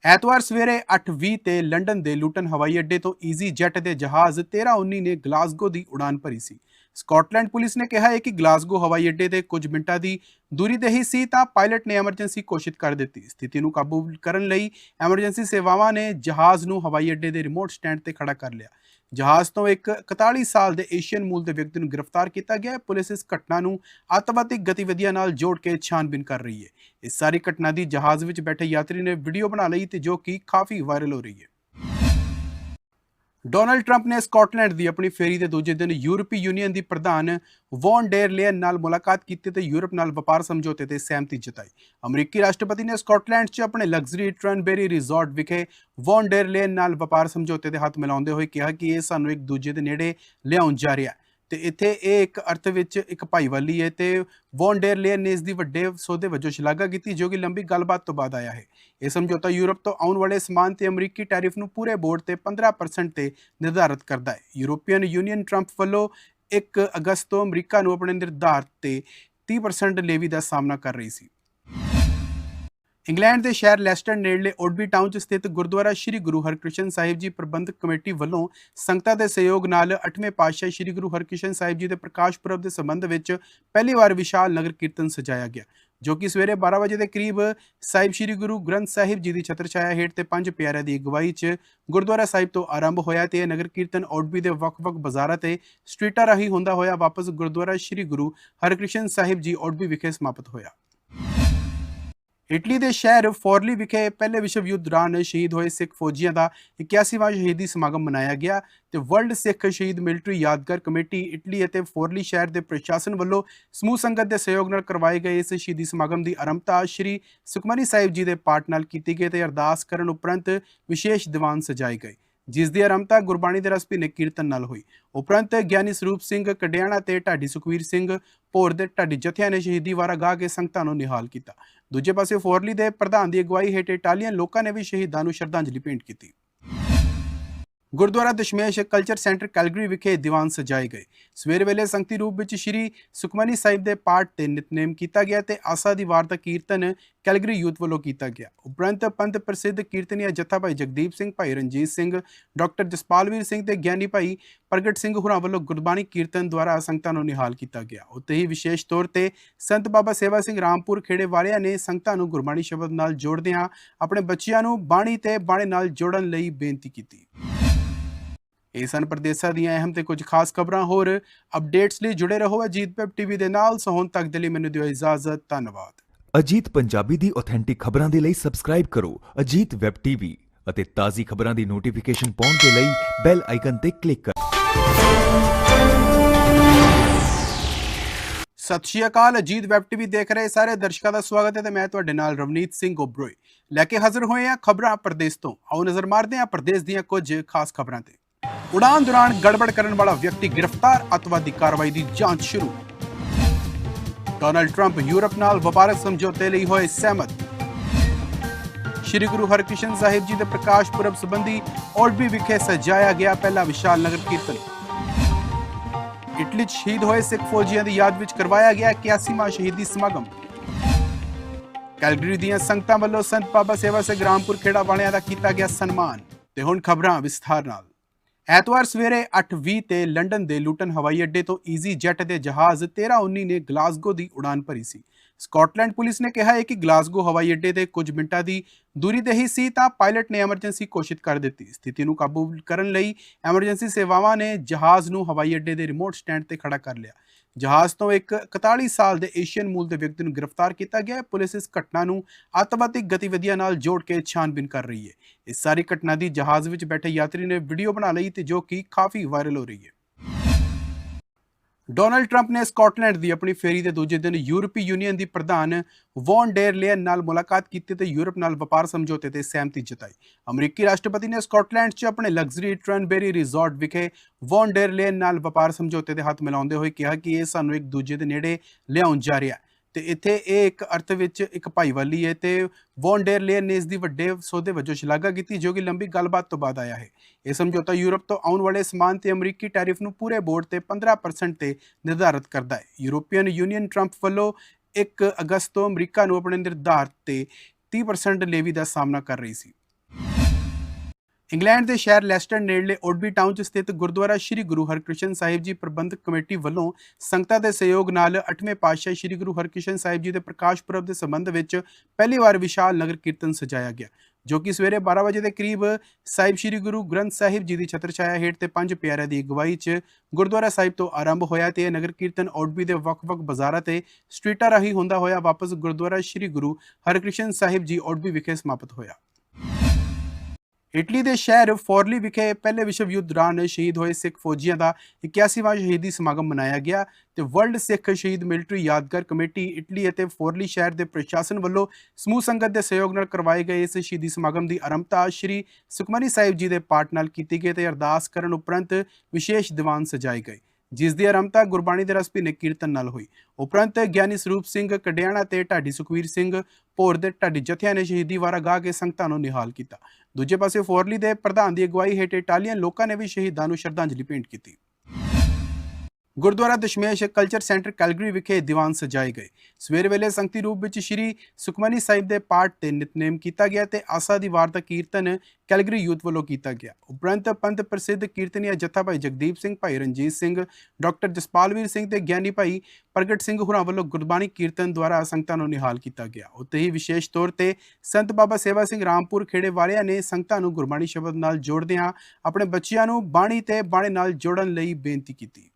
ਐਤਵਾਰ ਸਵੇਰੇ 8:20 ਤੇ ਲੰਡਨ ਦੇ ਲੂਟਨ ਹਵਾਈ ਅੱਡੇ ਤੋਂ ਈਜ਼ੀ ਜੈਟ ਦੇ ਜਹਾਜ਼ 1319 ਨੇ ਗਲਾਸਗੋ ਦੀ ਉਡਾਨ ਭਰੀ ਸੀ। ਸਕਾਟਲੈਂਡ ਪੁਲਿਸ ਨੇ ਕਿਹਾ ਹੈ ਕਿ ਗਲਾਸਗੋ ਹਵਾਈ ਅੱਡੇ ਤੇ ਕੁਝ ਮਿੰਟਾਂ ਦੀ ਦੂਰੀ ਤੇ ਹੀ ਸੀ ਤਾਂ ਪਾਇਲਟ ਨੇ ਐਮਰਜੈਂਸੀ ਘੋਸ਼ਿਤ ਕਰ ਦਿੱਤੀ। ਸਥਿਤੀ ਨੂੰ ਕਾਬੂ ਕਰਨ ਲਈ ਐਮਰਜੈਂਸੀ ਸੇਵਾਵਾਂ ਨੇ ਜਹਾਜ਼ ਨੂੰ ਹਵਾਈ ਅੱਡੇ ਦੇ ਰਿਮੋਟ ਸਟੈਂਡ ਤੇ ਖੜਾ ਕਰ ਲਿਆ। ਜਹਾਜ਼ ਤੋਂ ਇੱਕ 41 ਸਾਲ ਦੇ ਏਸ਼ੀਅਨ ਮੂਲ ਦੇ ਵਿਅਕਤੀ ਨੂੰ ਗ੍ਰਿਫਤਾਰ ਕੀਤਾ ਗਿਆ ਹੈ। ਪੁਲਿਸ ਇਸ ਘਟਨਾ ਨੂੰ ਅੱਤਵਾਦੀ ਗਤੀਵਿਧੀਆਂ ਨਾਲ ਜੋੜ ਕੇ ਛਾਨਬੀਨ ਕਰ ਰਹੀ ਹੈ। ਇਸ ਸਾਰੀ ਘਟਨਾ ਦੀ ਜਹਾਜ਼ ਵਿੱਚ ਬੈਠੇ ਯਾਤਰੀ ਨੇ ਵੀਡੀਓ ਬਣਾ ਲਈ ਤੇ ਜੋ ਕਿ ਕਾਫੀ ਵਾਇਰਲ ਹੋ ਰਹੀ ਹੈ। ਡੋਨਲਡ ਟਰੰਪ ਨੇ ਸਕਾਟਲੈਂਡ ਦੀ ਆਪਣੀ ਫੇਰੀ ਦੇ ਦੂਜੇ ਦਿਨ ਯੂਰਪੀ ਯੂਨੀਅਨ ਦੀ ਪ੍ਰਧਾਨ ਵੌਨ ਡੇਰ ਲੇਅਨ ਨਾਲ ਮੁਲਾਕਾਤ ਕੀਤੀ ਤੇ ਯੂਰਪ ਨਾਲ ਵਪਾਰ ਸਮਝੌਤੇ ਤੇ ਸਹਿਮਤੀ ਜਤਾਈ। ਅਮਰੀਕੀ ਰਾਸ਼ਟਰਪਤੀ ਨੇ ਸਕਾਟਲੈਂਡ 'ਚ ਆਪਣੇ ਲਗਜ਼ਰੀ ਟ੍ਰਨਬੇਰੀ ਰਿਜ਼ੋਰਟ ਵਿਖੇ ਵੌਨ ਡੇਰ ਲੇਅਨ ਨਾਲ ਵਪਾਰ ਸਮਝੌਤੇ ਦੇ ਹੱਥ ਮਿਲਾਉਂਦੇ ਹੋਏ ਕਿਹਾ ਕਿ ਇਹ ਸਾਨੂੰ ਇੱਕ ਦੂਜੇ ਦੇ ਨੇੜੇ ਲਿਆਉਣ ਜਾ ਰਿਹਾ ਹੈ। ਤੇ ਇੱਥੇ ਇਹ ਇੱਕ ਅਰਥ ਵਿੱਚ ਇੱਕ ਭਾਈਵਾਲੀ ਹੈ ਤੇ ਵੌਨ ਡੇਰ ਲੇਅਨ ਨੇ ਇਸ ਦੀ ਵੱਡੇ ਸੌਦੇ ਵਜੋਂ ਸ਼ਲਾਘਾ ਕੀਤੀ ਜੋ ਕਿ ਲੰਬੀ ਗੱਲਬਾਤ ਤੋਂ ਬਾਅਦ ਆਇਆ ਹੈ। ਇਹ ਸਮਝੌਤਾ ਯੂਰਪ ਤੋਂ ਆਉਣ ਵਾਲੇ ਸਮਾਨ ਤੇ ਅਮਰੀਕੀ ਟੈਰਿਫ ਨੂੰ ਪੂਰੇ ਬੋਰਡ ਤੇ 15% ਤੇ ਨਿਰਧਾਰਤ ਕਰਦਾ ਹੈ। ਯੂਰੋਪੀਅਨ ਯੂਨੀਅਨ ਟਰੰਪ ਵੱਲੋਂ 1 ਅਗਸਤ ਤੋਂ ਅਮਰੀਕਾ ਨੂੰ ਆਪਣੇ ਨਿਰਧਾਰਤ ਤੇ 30% ਲੇਵੀ ਦਾ ਸਾਹਮਣਾ ਕਰ ਰਹੀ ਸੀ। ਇੰਗਲੈਂਡ ਦੇ ਸ਼ਹਿਰ ਲੈਸਟਰ ਨੇੜਲੇ ਓਡਬੀ ਟਾਊਨ 'ਚ ਸਥਿਤ ਗੁਰਦੁਆਰਾ ਸ੍ਰੀ ਗੁਰੂ ਹਰਕ੍ਰਿਸ਼ਨ ਸਾਹਿਬ ਜੀ ਪ੍ਰਬੰਧਕ ਕਮੇਟੀ ਵੱਲੋਂ ਸੰਗਤਾਂ ਦੇ ਸਹਿਯੋਗ ਨਾਲ 8ਵੇਂ ਪਾਤਸ਼ਾਹ ਸ੍ਰੀ ਗੁਰੂ ਹਰਕ੍ਰਿਸ਼ਨ ਸਾਹਿਬ ਜੀ ਦੇ ਪ੍ਰਕਾਸ਼ ਪੁਰਬ ਦੇ ਸੰਬੰਧ ਵਿੱਚ ਪਹਿਲੀ ਵਾਰ ਵਿਸ਼ਾਲ ਨਗਰ ਕੀਰਤਨ ਸਜਾਇਆ ਗਿਆ, ਜੋ ਕਿ ਸਵੇਰੇ 12 ਵਜੇ ਦੇ ਕਰੀਬ ਸਾਹਿਬ ਸ੍ਰੀ ਗੁਰੂ ਗ੍ਰੰਥ ਸਾਹਿਬ ਜੀ ਦੀ ਛਤਰ ਛਾਇਆ ਹੇਠ ਤੇ ਪੰਜ ਪਿਆਰਿਆਂ ਦੀ ਅਗਵਾਈ 'ਚ ਗੁਰਦੁਆਰਾ ਸਾਹਿਬ ਤੋਂ ਆਰੰਭ ਹੋਇਆ ਤੇ ਇਹ ਨਗਰ ਕੀਰਤਨ ਓਡਬੀ ਦੇ ਵੱਖ-ਵੱਖ ਬਾਜ਼ਾਰਾਂ ਤੇ ਸਟਰੀਟਾਂ ਰਾਹੀਂ ਹੁੰਦਾ ਹੋਇਆ ਵਾਪਸ ਗੁਰਦੁਆਰਾ ਸ੍ਰੀ ਗੁਰੂ ਹਰਕ੍ਰਿਸ਼ਨ ਸਾਹਿਬ ਜੀ ਓਡਬੀ ਵਿਖੇ ਸਮਾਪਤ ਹੋਇਆ। ਇਟਲੀ ਦੇ ਸ਼ਹਿਰ ਫੋਰਲੀ ਵਿਖੇ ਪਹਿਲੇ ਵਿਸ਼ਵ ਯੁੱਧ ਦੌਰਾਨ ਸ਼ਹੀਦ ਹੋਏ ਸਿੱਖ ਫੌਜੀਆਂ ਦਾ 81ਵਾਂ ਸ਼ਹੀਦੀ ਸਮਾਗਮ ਮਨਾਇਆ ਗਿਆ ਤੇ ਵਰਲਡ ਸਿੱਖ ਸ਼ਹੀਦ ਮਿਲਟਰੀ ਯਾਦਗਾਰ ਕਮੇਟੀ ਇਟਲੀ ਅਤੇ ਫੋਰਲੀ ਸ਼ਹਿਰ ਦੇ ਪ੍ਰਸ਼ਾਸਨ ਵੱਲੋਂ ਸਮੂਹ ਸੰਗਤ ਦੇ ਸਹਿਯੋਗ ਨਾਲ ਕਰਵਾਏ ਗਏ ਇਸ ਸ਼ਹੀਦੀ ਸਮਾਗਮ ਦੀ ਆਰੰਭਤਾ ਸ਼੍ਰੀ ਸੁਖਮਨੀ ਸਾਹਿਬ ਜੀ ਦੇ ਪਾਠ ਨਾਲ ਕੀਤੀ ਗਈ ਤੇ ਅਰਦਾਸ ਕਰਨ ਉਪਰੰਤ ਵਿਸ਼ੇਸ਼ ਦੀਵਾਨ ਸਜਾਏ ਗਏ। ਜਿਸ ਦੀ ਆਰੰਭਤਾ ਗੁਰਬਾਣੀ ਦੇ ਰਸ ਭਿੰਨੇ ਕੀਰਤਨ ਨਾਲ ਹੋਈ। ਉਪਰੰਤ ਗਿਆਨੀ ਸਰੂਪ ਸਿੰਘ ਕਡਿਆਣਾ ਤੇ ਢਾਡੀ ਸੁਖਵੀਰ ਸਿੰਘ ਭੋਰ ਦੇ ਢਾਡੀ ਜਥਿਆਂ ਨੇ ਸ਼ਹੀਦੀ ਵਾਰਾ ਗਾ ਕੇ ਸੰਗਤਾਂ ਨੂੰ ਨਿਹਾਲ ਕੀਤਾ। ਦੂਜੇ ਪਾਸੇ ਫੋਰਲੀ ਦੇ ਪ੍ਰਧਾਨ ਦੀ ਅਗਵਾਈ ਹੇਠ ਇਟਾਲੀਅਨ ਲੋਕਾਂ ਨੇ ਵੀ ਸ਼ਹੀਦਾਂ ਨੂੰ ਸ਼ਰਧਾਂਜਲੀ ਭੇਂਟ ਕੀਤੀ। Gurdwara Dashmesh culture centre Calgary ਵਿਖੇ ਦੀਵਾਨ ਸਜਾਏ ਗਏ। ਸਵੇਰ ਵੇਲੇ ਸੰਗਤੀ ਰੂਪ ਵਿੱਚ ਸ਼੍ਰੀ ਸੁਖਮਨੀ ਸਾਹਿਬ ਦੇ ਪਾਠ ਤੇ ਨਿਤਨੇਮ ਕੀਤਾ ਗਿਆ ਤੇ ਆਸਾ ਦੀ ਵਾਰ ਦਾ ਕੀਰਤਨ ਕੈਲਗਰੀ ਯੂਥ ਵੱਲੋਂ ਕੀਤਾ ਗਿਆ। ਉਪਰੰਤ ਪੰਥ ਪ੍ਰਸਿੱਧ ਕੀਰਤਨੀਆ ਜੱਥਾ ਭਾਈ ਜਗਦੀਪ ਸਿੰਘ, ਭਾਈ ਰਣਜੀਤ ਸਿੰਘ, ਡਾਕਟਰ ਜਸਪਾਲਵੀਰ ਸਿੰਘ ਤੇ ਗਿਆਨੀ ਭਾਈ ਪ੍ਰਗਟ ਸਿੰਘ ਹੁਰਾਂ ਵੱਲੋਂ ਗੁਰਬਾਣੀ ਕੀਰਤਨ ਦੁਆਰਾ ਸੰਗਤਾਂ ਨੂੰ ਨਿਹਾਲ ਕੀਤਾ ਗਿਆ। ਉੱਤੇ ਹੀ ਵਿਸ਼ੇਸ਼ ਤੌਰ ਤੇ ਸੰਤ ਬਾਬਾ ਸੇਵਾ ਸਿੰਘ ਰਾਮਪੁਰ ਖੇੜੇ ਵਾਲਿਆਂ ਨੇ ਸੰਗਤਾਂ ਨੂੰ ਗੁਰਬਾਣੀ ਸ਼ਬਦ ਨਾਲ ਜੋੜਦਿਆਂ ਆਪਣੇ ਬੱਚਿਆਂ ਨੂੰ ਬਾਣੀ ਤੇ ਬਾਣੇ ਨਾਲ ਜੋੜਨ ਲਈ ਬੇਨਤੀ ਕੀਤੀ। ਇਹ ਸਨ ਪ੍ਰਦੇਸ਼ਾਂ ਦੀਆਂ ਅਹਿਮ ਤੇ ਕੁਝ ਖਾਸ ਖਬਰਾਂ। ਹੋਰ ਅਪਡੇਟਸ ਲਈ ਜੁੜੇ ਰਹੋ ਅਜੀਤ ਵੈਬ ਟੀਵੀ ਦੇ ਨਾਲ। ਸੋ ਹੁਣ ਤੱਕ ਦੇ ਲਈ ਮੈਨੂੰ ਦਿਓ ਇਜਾਜ਼ਤ। ਧੰਨਵਾਦ। ਅਜੀਤ ਪੰਜਾਬੀ ਦੀ ਆਥੈਂਟਿਕ ਖਬਰਾਂ ਦੇ ਲਈ ਸਬਸਕ੍ਰਾਈਬ ਕਰੋ ਅਜੀਤ ਵੈਬ ਟੀਵੀ ਅਤੇ ਤਾਜ਼ੀ ਖਬਰਾਂ ਦੀ ਨੋਟੀਫਿਕੇਸ਼ਨ ਪਾਉਣ ਦੇ ਲਈ ਬੈਲ ਆਈਕਨ ਤੇ ਕਲਿੱਕ ਕਰੋ। ਸਤਿ ਸ਼੍ਰੀ ਅਕਾਲ। ਅਜੀਤ ਵੈਬ ਟੀਵੀ ਦੇਖ ਰਹੇ ਸਾਰੇ ਦਰਸ਼ਕਾਂ ਦਾ ਸਵਾਗਤ ਹੈ ਤੇ ਮੈਂ ਤੁਹਾਡੇ ਨਾਲ ਰਵਨੀਤ ਸਿੰਘ ਓਬਰੋਏ ਲੈ ਕੇ ਹਾਜ਼ਰ ਹੋਏ ਹਾਂ ਖਬਰਾਂ ਪ੍ਰਦੇਸ਼ ਤੋਂ। ਆਓ ਨਜ਼ਰ ਮਾਰਦੇ ਹਾਂ ਪ੍ਰਦੇਸ਼ ਦੀਆਂ ਕੁਝ ਖਾਸ ਖਬਰਾਂ ਤੇ। ਉਡਾਨ ਦੌਰਾਨ ਗੜਬੜ ਕਰਨ ਵਾਲਾ ਵਿਅਕਤੀ ਗ੍ਰਿਫਤਾਰ, ਅਤਵਾਦੀ ਕਾਰਵਾਈ ਦੀ ਜਾਂਚ ਸ਼ੁਰੂ। ਡੋਨਾਲਡ ਟਰੰਪ ਯੂਰਪ ਨਾਲ ਵਪਾਰਕ ਸਮਝੌਤੇ ਲਈ ਹੋਏ ਸਹਿਮਤ। ਸ਼੍ਰੀ ਗੁਰੂ ਹਰਕ੍ਰਿਸ਼ਨ ਸਾਹਿਬ ਜੀ ਦੇ ਪ੍ਰਕਾਸ਼ ਪੁਰਬ ਸੰਬੰਧੀ ਓਲਬੀ ਵਿਖੇ ਸਜਾਇਆ ਗਿਆ ਪਹਿਲਾ ਵਿਸ਼ਾਲ ਨਗਰ ਕੀਰਤਨ। ਇਟਲੀ 'ਚ ਸ਼ਹੀਦ ਹੋਏ ਸਿੱਖ ਫੌਜੀਆਂ ਦੀ ਯਾਦ ਵਿੱਚ ਕਰਵਾਇਆ ਗਿਆ 81ਵਾਂ ਸ਼ਹੀਦੀ ਸਮਾਗਮ। ਕੈਲਗਰੀ ਦੀਆਂ ਸੰਗਤਾਂ ਵੱਲੋਂ ਸੰਤ ਬਾਬਾ ਸੇਵਾ ਸਿੰਘ ਰਾਮਪੁਰ ਖੇੜਾ ਵਾਲਿਆਂ ਦਾ ਕੀਤਾ ਗਿਆ ਸਨਮਾਨ। ਤੇ ਹੁਣ ਖਬਰਾਂ ਵਿਸਥਾਰ ਨਾਲ। ਐਤਵਾਰ ਸਵੇਰੇ 8:20 ਤੇ ਲੰਡਨ ਦੇ ਲੂਟਨ ਹਵਾਈ ਅੱਡੇ ਤੋਂ ਈਜ਼ੀ ਜੈਟ ਦੇ ਜਹਾਜ਼ 1319 ਨੇ ਗਲਾਸਗੋ ਦੀ ਉਡਾਨ ਭਰੀ ਸੀ। ਸਕਾਟਲੈਂਡ ਪੁਲਿਸ ਨੇ ਕਿਹਾ ਹੈ ਕਿ ਗਲਾਸਗੋ ਹਵਾਈ ਅੱਡੇ ਦੇ ਕੁਝ ਮਿੰਟਾਂ ਦੀ ਦੂਰੀ ਤੇ ਹੀ ਸੀ ਤਾਂ ਪਾਇਲਟ ਨੇ ਐਮਰਜੈਂਸੀ ਘੋਸ਼ਿਤ ਕਰ ਦਿੱਤੀ। ਸਥਿਤੀ ਨੂੰ ਕਾਬੂ ਕਰਨ ਲਈ ਐਮਰਜੈਂਸੀ ਸੇਵਾਵਾਂ ਨੇ ਜਹਾਜ਼ ਨੂੰ ਹਵਾਈ ਅੱਡੇ ਦੇ ਰਿਮੋਟ ਸਟੈਂਡ ਤੇ ਖੜਾ ਕਰ ਲਿਆ। ਜਹਾਜ਼ ਤੋਂ ਇੱਕ 41 ਸਾਲ ਦੇ ਏਸ਼ੀਅਨ ਮੂਲ ਦੇ ਵਿਅਕਤੀ ਨੂੰ ਗ੍ਰਿਫਤਾਰ ਕੀਤਾ ਗਿਆ ਹੈ। ਪੁਲਿਸ ਇਸ ਘਟਨਾ ਨੂੰ ਅੱਤਵਾਦੀ ਗਤੀਵਿਧੀਆਂ ਨਾਲ ਜੋੜ ਕੇ ਛਾਨਬੀਨ ਕਰ ਰਹੀ ਹੈ। ਇਸ ਸਾਰੀ ਘਟਨਾ ਦੀ ਜਹਾਜ਼ ਵਿੱਚ ਬੈਠੇ ਯਾਤਰੀ ਨੇ ਵੀਡੀਓ ਬਣਾ ਲਈ ਤੇ ਜੋ ਕਿ ਕਾਫੀ ਵਾਇਰਲ ਹੋ ਰਹੀ ਹੈ। ਡੋਨਲਡ ਟਰੰਪ ਨੇ ਸਕਾਟਲੈਂਡ ਦੀ ਆਪਣੀ ਫੇਰੀ ਦੇ ਦੂਜੇ ਦਿਨ ਯੂਰਪੀ ਯੂਨੀਅਨ ਦੀ ਪ੍ਰਧਾਨ ਵੌਨ ਡੇਰ ਲੇਅਨ ਨਾਲ ਮੁਲਾਕਾਤ ਕੀਤੀ ਤੇ ਯੂਰਪ ਨਾਲ ਵਪਾਰ ਸਮਝੌਤੇ ਤੇ ਸਹਿਮਤੀ ਜਤਾਈ। ਅਮਰੀਕੀ ਰਾਸ਼ਟਰਪਤੀ ਨੇ ਸਕਾਟਲੈਂਡ 'ਚ ਆਪਣੇ ਲਗਜ਼ਰੀ ਟ੍ਰਨਬੇਰੀ ਰਿਜ਼ੋਰਟ ਵਿਖੇ ਵੌਨ ਡੇਰ ਲੇਅਨ ਨਾਲ ਵਪਾਰ ਸਮਝੌਤੇ ਤੇ ਹੱਥ ਮਿਲਾਉਂਦੇ ਹੋਏ ਕਿਹਾ ਕਿ ਇਹ ਸਾਨੂੰ ਇੱਕ ਦੂਜੇ ਦੇ ਨੇੜੇ ਲਿਆਉਣ ਜਾ ਰਿਹਾ ਹੈ। ਤੇ ਇੱਥੇ ਇਹ ਇੱਕ ਅਰਥ ਵਿੱਚ ਇੱਕ ਭਾਈਵਾਲੀ ਹੈ ਤੇ ਵੌਨ ਡੇਰ ਲੇਅਨ ਨੇ ਇਸ ਦੀ ਵੱਡੇ ਸੌਦੇ ਵਜੋਂ ਸ਼ਲਾਘਾ ਕੀਤੀ ਜੋ ਕਿ ਲੰਬੀ ਗੱਲਬਾਤ ਤੋਂ ਬਾਅਦ ਆਇਆ ਹੈ। ਇਹ ਸਮਝੌਤਾ ਯੂਰਪ ਤੋਂ ਆਉਣ ਵਾਲੇ ਸਮਾਨ ਤੇ ਅਮਰੀਕੀ ਟੈਰਿਫ ਨੂੰ ਪੂਰੇ ਬੋਰਡ ਤੇ 15% ਤੇ ਨਿਰਧਾਰਤ ਕਰਦਾ ਹੈ। ਯੂਰੋਪੀਅਨ ਯੂਨੀਅਨ ਟਰੰਪ ਵੱਲੋਂ 1 ਅਗਸਤ ਤੋਂ ਅਮਰੀਕਾ ਨੂੰ ਆਪਣੇ ਨਿਰਧਾਰਤ ਤੇ 30% ਲੇਵੀ ਦਾ ਸਾਹਮਣਾ ਕਰ ਰਹੀ ਸੀ। ਇੰਗਲੈਂਡ ਦੇ ਸ਼ਹਿਰ ਲੈਸਟਰ ਨੇੜਲੇ ਓਡਬੀ ਟਾਊਨ 'ਚ ਸਥਿਤ ਗੁਰਦੁਆਰਾ ਸ੍ਰੀ ਗੁਰੂ ਹਰਕ੍ਰਿਸ਼ਨ ਸਾਹਿਬ ਜੀ ਪ੍ਰਬੰਧਕ ਕਮੇਟੀ ਵੱਲੋਂ ਸੰਗਤਾਂ ਦੇ ਸਹਿਯੋਗ ਨਾਲ 8ਵੇਂ ਪਾਤਸ਼ਾਹ ਸ੍ਰੀ ਗੁਰੂ ਹਰਕ੍ਰਿਸ਼ਨ ਸਾਹਿਬ ਜੀ ਦੇ ਪ੍ਰਕਾਸ਼ ਪੁਰਬ ਦੇ ਸੰਬੰਧ ਵਿੱਚ ਪਹਿਲੀ ਵਾਰ ਵਿਸ਼ਾਲ ਨਗਰ ਕੀਰਤਨ ਸਜਾਇਆ ਗਿਆ, ਜੋ ਕਿ ਸਵੇਰੇ 12 ਵਜੇ ਦੇ ਕਰੀਬ ਸਾਹਿਬ ਸ੍ਰੀ ਗੁਰੂ ਗ੍ਰੰਥ ਸਾਹਿਬ ਜੀ ਦੀ ਛਤਰ ਛਾਇਆ ਹੇਠ ਤੇ ਪੰਜ ਪਿਆਰਿਆਂ ਦੀ ਅਗਵਾਈ 'ਚ ਗੁਰਦੁਆਰਾ ਸਾਹਿਬ ਤੋਂ ਆਰੰਭ ਹੋਇਆ ਤੇ ਇਹ ਨਗਰ ਕੀਰਤਨ ਓਡਬੀ ਦੇ ਵੱਖ-ਵੱਖ ਬਾਜ਼ਾਰਾਂ ਤੇ ਸਟਰੀਟਾਂ ਰਾਹੀਂ ਹੁੰਦਾ ਹੋਇਆ ਵਾਪਸ ਗੁਰਦੁਆਰਾ ਸ੍ਰੀ ਗੁਰੂ ਹਰਕ੍ਰਿਸ਼ਨ ਸਾਹਿਬ ਜੀ ਓਡਬੀ ਵਿਖੇ ਸਮਾਪਤ ਹੋਇਆ। ਇਟਲੀ ਦੇ ਸ਼ਹਿਰ ਫੋਰਲੀ ਵਿਖੇ ਪਹਿਲੇ ਵਿਸ਼ਵ ਯੁੱਧ ਦੌਰਾਨ ਸ਼ਹੀਦ ਹੋਏ ਸਿੱਖ ਫੌਜੀਆਂ ਦਾ 81ਵਾਂ ਸ਼ਹੀਦੀ ਸਮਾਗਮ ਮਨਾਇਆ ਗਿਆ ਤੇ ਵਰਲਡ ਸਿੱਖ ਸ਼ਹੀਦ ਮਿਲਟਰੀ ਯਾਦਗਾਰ ਕਮੇਟੀ ਇਟਲੀ ਅਤੇ ਫੋਰਲੀ ਸ਼ਹਿਰ ਦੇ ਪ੍ਰਸ਼ਾਸਨ ਵੱਲੋਂ ਸਮੂਹ ਸੰਗਤ ਦੇ ਸਹਿਯੋਗ ਨਾਲ ਕਰਵਾਏ ਗਏ ਇਸ ਸ਼ਹੀਦੀ ਸਮਾਗਮ ਦੀ ਆਰੰਭਤਾ ਸ਼੍ਰੀ ਸੁਖਮਨੀ ਸਾਹਿਬ ਜੀ ਦੇ ਪਾਠ ਨਾਲ ਕੀਤੀ ਗਈ ਤੇ ਅਰਦਾਸ ਕਰਨ ਉਪਰੰਤ ਵਿਸ਼ੇਸ਼ ਦੀਵਾਨ ਸਜਾਏ ਗਏ, ਜਿਸ ਦੀ ਆਰੰਭਤਾ ਗੁਰਬਾਣੀ ਦੇ ਰਸ ਭਿੰਨੇ ਕੀਰਤਨ ਨਾਲ ਹੋਈ। ਉਪਰੰਤ ਗਿਆਨੀ ਸਰੂਪ ਸਿੰਘ ਕਡਿਆਣਾ ਤੇ ਢਾਡੀ ਸੁਖਵੀਰ ਸਿੰਘ ਭੋਰ ਦੇ ਢਾਡੀ ਜਥਿਆਂ ਨੇ ਸ਼ਹੀਦੀ ਵਾਰਾ ਗਾ ਕੇ ਸੰਗਤਾਂ ਨੂੰ ਨਿਹਾਲ ਕੀਤਾ। ਦੂਜੇ ਪਾਸੇ ਫੋਰਲੀ ਦੇ ਪ੍ਰਧਾਨ ਦੀ ਅਗਵਾਈ ਹੇਠ ਇਟਾਲੀਅਨ ਲੋਕਾਂ ਨੇ ਵੀ ਸ਼ਹੀਦਾਂ ਨੂੰ ਸ਼ਰਧਾਂਜਲੀ ਭੇਂਟ ਕੀਤੀ। Gurdwara Dashmesh culture centre Calgary ਵਿਖੇ ਦੀਵਾਨ ਸਜਾਏ ਗਏ। ਸਵੇਰ ਵੇਲੇ ਸੰਗਤੀ ਰੂਪ ਵਿੱਚ ਸ਼੍ਰੀ ਸੁਖਮਨੀ ਸਾਹਿਬ ਦੇ ਪਾਠ ਤੇ ਨਿਤਨੇਮ ਕੀਤਾ ਗਿਆ ਤੇ ਆਸਾ ਦੀ ਵਾਰ ਦਾ ਕੀਰਤਨ ਕੈਲਗਰੀ ਯੂਥ ਵੱਲੋਂ ਕੀਤਾ ਗਿਆ। ਉਪਰੰਤ ਪੰਥ ਪ੍ਰਸਿੱਧ ਕੀਰਤਨੀਆ ਜੱਥਾ ਭਾਈ ਜਗਦੀਪ ਸਿੰਘ, ਭਾਈ ਰਣਜੀਤ ਸਿੰਘ, ਡਾਕਟਰ ਜਸਪਾਲਵੀਰ ਸਿੰਘ ਤੇ ਗਿਆਨੀ ਭਾਈ ਪ੍ਰਗਟ ਸਿੰਘ ਹੁਰਾਂ ਵੱਲੋਂ ਗੁਰਬਾਣੀ ਕੀਰਤਨ ਦੁਆਰਾ ਸੰਗਤਾਂ ਨੂੰ ਨਿਹਾਲ ਕੀਤਾ ਗਿਆ। ਉੱਤੇ ਹੀ ਵਿਸ਼ੇਸ਼ ਤੌਰ ਤੇ ਸੰਤ ਬਾਬਾ ਸੇਵਾ ਸਿੰਘ ਰਾਮਪੁਰ ਖੇੜੇ ਵਾਲਿਆਂ ਨੇ ਸੰਗਤਾਂ ਨੂੰ ਗੁਰਬਾਣੀ ਸ਼ਬਦ ਨਾਲ ਜੋੜਦਿਆਂ ਆਪਣੇ ਬੱਚਿਆਂ ਨੂੰ ਬਾਣੀ ਤੇ ਬਾਣੇ ਨਾਲ ਜੋੜਨ ਲਈ ਬੇਨਤੀ ਕੀਤੀ।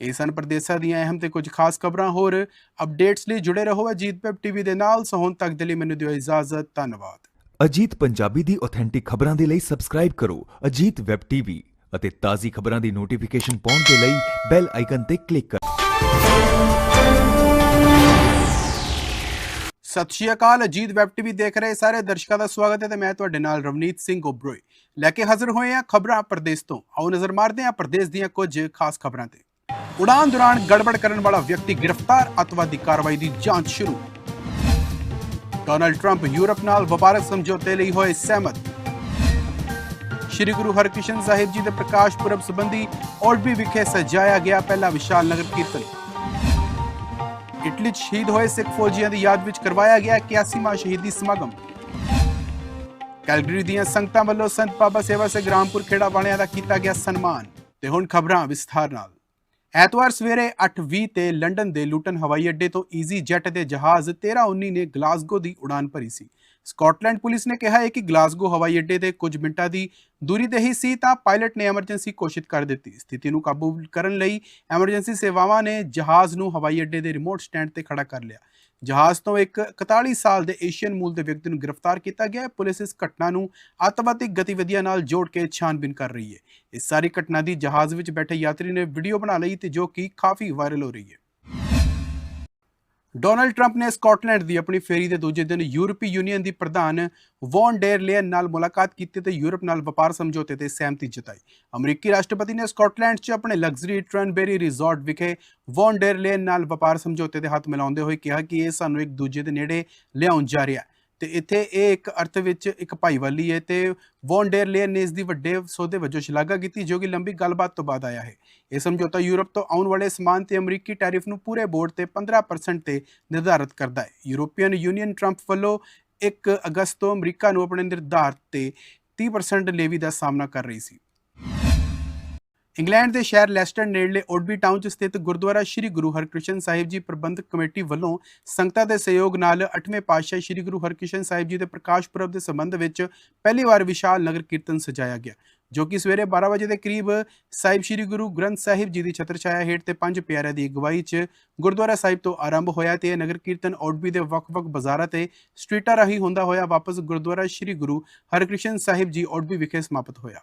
ਇਹ ਸਨ ਪ੍ਰਦੇਸ਼ਾਂ ਦੀਆਂ ਅਹਿਮ ਤੇ ਕੁਝ ਖਾਸ ਖਬਰਾਂ। ਹੋਰ ਅਪਡੇਟਸ ਲਈ ਜੁੜੇ ਰਹੋ ਅਜੀਤ ਵੈਬ ਟੀਵੀ ਦੇ ਨਾਲ। ਸੋ ਹੁਣ ਤੱਕ ਦੇ ਲਈ ਮੈਨੂੰ ਦਿਓ ਇਜਾਜ਼ਤ। ਧੰਨਵਾਦ। ਅਜੀਤ ਪੰਜਾਬੀ ਦੀ ਆਥੈਂਟਿਕ ਖਬਰਾਂ ਦੇ ਲਈ ਸਬਸਕ੍ਰਾਈਬ ਕਰੋ ਅਜੀਤ ਵੈਬ ਟੀਵੀ ਅਤੇ ਤਾਜ਼ੀ ਖਬਰਾਂ ਦੀ ਨੋਟੀਫਿਕੇਸ਼ਨ ਪਾਉਣ ਦੇ ਲਈ ਬੈਲ ਆਈਕਨ ਤੇ ਕਲਿੱਕ ਕਰੋ। ਸਤਿ ਸ਼੍ਰੀ ਅਕਾਲ। ਅਜੀਤ ਵੈਬ ਟੀਵੀ ਦੇਖ ਰਹੇ ਸਾਰੇ ਦਰਸ਼ਕਾਂ ਦਾ ਸਵਾਗਤ ਹੈ ਤੇ ਮੈਂ ਤੁਹਾਡੇ ਨਾਲ ਰਵਨੀਤ ਸਿੰਘ ਓਬਰੋਏ ਲੈ ਕੇ ਹਾਜ਼ਰ ਹੋਏ ਹਾਂ ਖਬਰਾਂ ਪ੍ਰਦੇਸ਼ ਤੋਂ। ਆਓ ਨਜ਼ਰ ਮਾਰਦੇ ਹਾਂ ਪ੍ਰਦੇਸ਼ ਦੀਆਂ ਕੁਝ ਖਾਸ ਖਬਰਾਂ ਤੇ। ਉਡਾਨ ਦੌਰਾਨ ਗੜਬੜ ਕਰਨ ਵਾਲਾ ਵਿਅਕਤੀ ਗ੍ਰਿਫਤਾਰ, ਅਤਵਾਦੀ ਕਾਰਵਾਈ ਦੀ ਜਾਂਚ ਸ਼ੁਰੂ। ਡੋਨਲਡ ਟਰੰਪ ਯੂਰਪ ਨਾਲ ਵਪਾਰਕ ਸਮਝੌਤੇ ਲਈ ਹੋਏ ਸਹਿਮਤ। ਸ਼੍ਰੀ ਗੁਰੂ ਹਰਕ੍ਰਿਸ਼ਨ ਸਾਹਿਬ ਜੀ ਦੇ ਪ੍ਰਕਾਸ਼ ਪੁਰਬ ਸੰਬੰਧੀ ਔਡਬੀ ਵਿਖੇ ਸਜਾਇਆ ਗਿਆ ਪਹਿਲਾ ਵਿਸ਼ਾਲ ਨਗਰ ਕੀਰਤਨ। ਇਟਲੀ 'ਚ ਸ਼ਹੀਦ ਹੋਏ ਸਿੱਖ ਫੌਜੀਆਂ ਦੀ ਯਾਦ ਵਿੱਚ ਕਰਵਾਇਆ ਗਿਆ 81ਵਾਂ ਸ਼ਹੀਦੀ ਸਮਾਗਮ। ਕੈਲਗਰੀ ਦੀਆਂ ਸੰਗਤਾਂ ਵੱਲੋਂ ਸੰਤ ਬਾਬਾ ਸੇਵਾ ਸਿੰਘ ਰਾਮਪੁਰ ਖੇੜਾ ਵਾਲਿਆਂ ਦਾ ਕੀਤਾ ਗਿਆ ਸਨਮਾਨ। ਤੇ ਹੁਣ ਖਬਰਾਂ ਵਿਸਥਾਰ ਨਾਲ। ਐਤਵਾਰ ਸਵੇਰੇ 8:20 ਤੇ ਲੰਡਨ ਦੇ ਲੂਟਨ ਹਵਾਈ ਅੱਡੇ ਤੋਂ ਈਜ਼ੀ ਜੈਟ ਦੇ ਜਹਾਜ਼ 1319 ਨੇ ਗਲਾਸਗੋ ਦੀ ਉਡਾਨ ਭਰੀ ਸੀ। ਸਕਾਟਲੈਂਡ ਪੁਲਿਸ ਨੇ ਕਿਹਾ ਹੈ ਕਿ ਗਲਾਸਗੋ ਹਵਾਈ ਅੱਡੇ ਦੇ ਕੁਝ ਮਿੰਟਾਂ ਦੀ ਦੂਰੀ ਤੇ ਹੀ ਸੀ ਤਾਂ ਪਾਇਲਟ ਨੇ ਐਮਰਜੈਂਸੀ ਘੋਸ਼ਿਤ ਕਰ ਦਿੱਤੀ। ਸਥਿਤੀ ਨੂੰ ਕਾਬੂ ਕਰਨ ਲਈ ਐਮਰਜੈਂਸੀ ਸੇਵਾਵਾਂ ਨੇ ਜਹਾਜ਼ ਨੂੰ ਹਵਾਈ ਅੱਡੇ ਦੇ ਰਿਮੋਟ ਸਟੈਂਡ ਤੇ ਖੜਾ ਕਰ ਲਿਆ। ਜਹਾਜ਼ ਤੋਂ ਇੱਕ 41 ਸਾਲ ਦੇ ਏਸ਼ੀਅਨ ਮੂਲ ਦੇ ਵਿਅਕਤੀ ਨੂੰ ਗ੍ਰਿਫਤਾਰ ਕੀਤਾ ਗਿਆ ਹੈ। ਪੁਲਿਸ ਇਸ ਘਟਨਾ ਨੂੰ ਅੱਤਵਾਦੀ ਗਤੀਵਿਧੀਆਂ ਨਾਲ ਜੋੜ ਕੇ ਛਾਨਬੀਨ ਕਰ ਰਹੀ ਹੈ। ਇਸ ਸਾਰੀ ਘਟਨਾ ਦੀ ਜਹਾਜ਼ ਵਿੱਚ ਬੈਠੇ ਯਾਤਰੀ ਨੇ ਵੀਡੀਓ ਬਣਾ ਲਈ ਤੇ ਜੋ ਕਿ ਕਾਫੀ ਵਾਇਰਲ ਹੋ ਰਹੀ ਹੈ। ਡੋਨਲਡ ਟਰੰਪ ਨੇ ਸਕਾਟਲੈਂਡ ਦੀ ਆਪਣੀ ਫੇਰੀ ਦੇ ਦੂਜੇ ਦਿਨ ਯੂਰਪੀ ਯੂਨੀਅਨ ਦੀ ਪ੍ਰਧਾਨ ਵੌਨ ਡੇਰ ਲੇਅਨ ਨਾਲ ਮੁਲਾਕਾਤ ਕੀਤੀ ਤੇ ਯੂਰਪ ਨਾਲ ਵਪਾਰ ਸਮਝੌਤੇ ਤੇ ਸਹਿਮਤੀ ਜਤਾਈ। ਅਮਰੀਕੀ ਰਾਸ਼ਟਰਪਤੀ ਨੇ ਸਕਾਟਲੈਂਡ 'ਚ ਆਪਣੇ ਲਗਜ਼ਰੀ ਟ੍ਰਨਬੇਰੀ ਰਿਜ਼ੋਰਟ ਵਿਖੇ ਵੌਨ ਡੇਰ ਲੇਅਨ ਨਾਲ ਵਪਾਰ ਸਮਝੌਤੇ ਤੇ ਹੱਥ ਮਿਲਾਉਂਦੇ ਹੋਏ ਕਿਹਾ ਕਿ ਇਹ ਸਾਨੂੰ ਇੱਕ ਦੂਜੇ ਦੇ ਨੇੜੇ ਲਿਆਉਣ ਜਾ ਰਿਹਾ ਹੈ। ਤੇ ਇੱਥੇ ਇਹ ਇੱਕ ਅਰਥ ਵਿੱਚ ਇੱਕ ਭਾਈਵਾਲੀ ਹੈ ਤੇ ਵੌਨ ਡੇਰ ਲੇਅਨ ਨੇ ਇਸ ਦੀ ਵੱਡੇ ਸੌਦੇ ਵਜੋਂ ਸ਼ਲਾਘਾ ਕੀਤੀ, ਜੋ ਕਿ ਲੰਬੀ ਗੱਲਬਾਤ ਤੋਂ ਬਾਅਦ ਆਇਆ ਹੈ। ਇਹ ਸਮਝੌਤਾ ਯੂਰਪ ਤੋਂ ਆਉਣ ਵਾਲੇ ਸਮਾਨ ਤੇ ਅਮਰੀਕੀ ਟੈਰਿਫ ਨੂੰ ਪੂਰੇ ਬੋਰਡ ਤੇ 15% ਤੇ ਨਿਰਧਾਰਤ ਕਰਦਾ ਹੈ। ਯੂਰੋਪੀਅਨ ਯੂਨੀਅਨ ਟਰੰਪ ਵੱਲੋਂ 1 ਅਗਸਤ ਤੋਂ ਅਮਰੀਕਾ ਨੂੰ ਆਪਣੇ ਨਿਰਧਾਰਤ ਤੇ 30% ਲੇਵੀ ਦਾ ਸਾਹਮਣਾ ਕਰ ਰਹੀ ਸੀ। ਇੰਗਲੈਂਡ ਦੇ ਸ਼ਹਿਰ ਲੈਸਟਰ ਨੇੜਲੇ ਓਡਬੀ ਟਾਊਨ 'ਚ ਸਥਿਤ ਗੁਰਦੁਆਰਾ ਸ੍ਰੀ ਗੁਰੂ ਹਰਕ੍ਰਿਸ਼ਨ ਸਾਹਿਬ ਜੀ ਪ੍ਰਬੰਧਕ ਕਮੇਟੀ ਵੱਲੋਂ ਸੰਗਤਾਂ ਦੇ ਸਹਿਯੋਗ ਨਾਲ 8ਵੇਂ ਪਾਤਸ਼ਾਹ ਸ੍ਰੀ ਗੁਰੂ ਹਰਕ੍ਰਿਸ਼ਨ ਸਾਹਿਬ ਜੀ ਦੇ ਪ੍ਰਕਾਸ਼ ਪੁਰਬ ਦੇ ਸੰਬੰਧ ਵਿੱਚ ਪਹਿਲੀ ਵਾਰ ਵਿਸ਼ਾਲ ਨਗਰ ਕੀਰਤਨ ਸਜਾਇਆ ਗਿਆ, ਜੋ ਕਿ ਸਵੇਰੇ 12 ਵਜੇ ਦੇ ਕਰੀਬ ਸਾਹਿਬ ਸ੍ਰੀ ਗੁਰੂ ਗ੍ਰੰਥ ਸਾਹਿਬ ਜੀ ਦੀ ਛਤਰ ਛਾਇਆ ਹੇਠ ਤੇ ਪੰਜ ਪਿਆਰਿਆਂ ਦੀ ਅਗਵਾਈ 'ਚ ਗੁਰਦੁਆਰਾ ਸਾਹਿਬ ਤੋਂ ਆਰੰਭ ਹੋਇਆ ਤੇ ਇਹ ਨਗਰ ਕੀਰਤਨ ਓਡਬੀ ਦੇ ਵੱਖ-ਵੱਖ ਬਾਜ਼ਾਰਾਂ ਤੇ ਸਟਰੀਟਾਂ ਰਾਹੀਂ ਹੁੰਦਾ ਹੋਇਆ ਵਾਪਸ ਗੁਰਦੁਆਰਾ ਸ੍ਰੀ ਗੁਰੂ ਹਰਕ੍ਰਿਸ਼ਨ ਸਾਹਿਬ ਜੀ ਓਡਬੀ ਵਿਖੇ ਸਮਾਪਤ ਹੋਇਆ।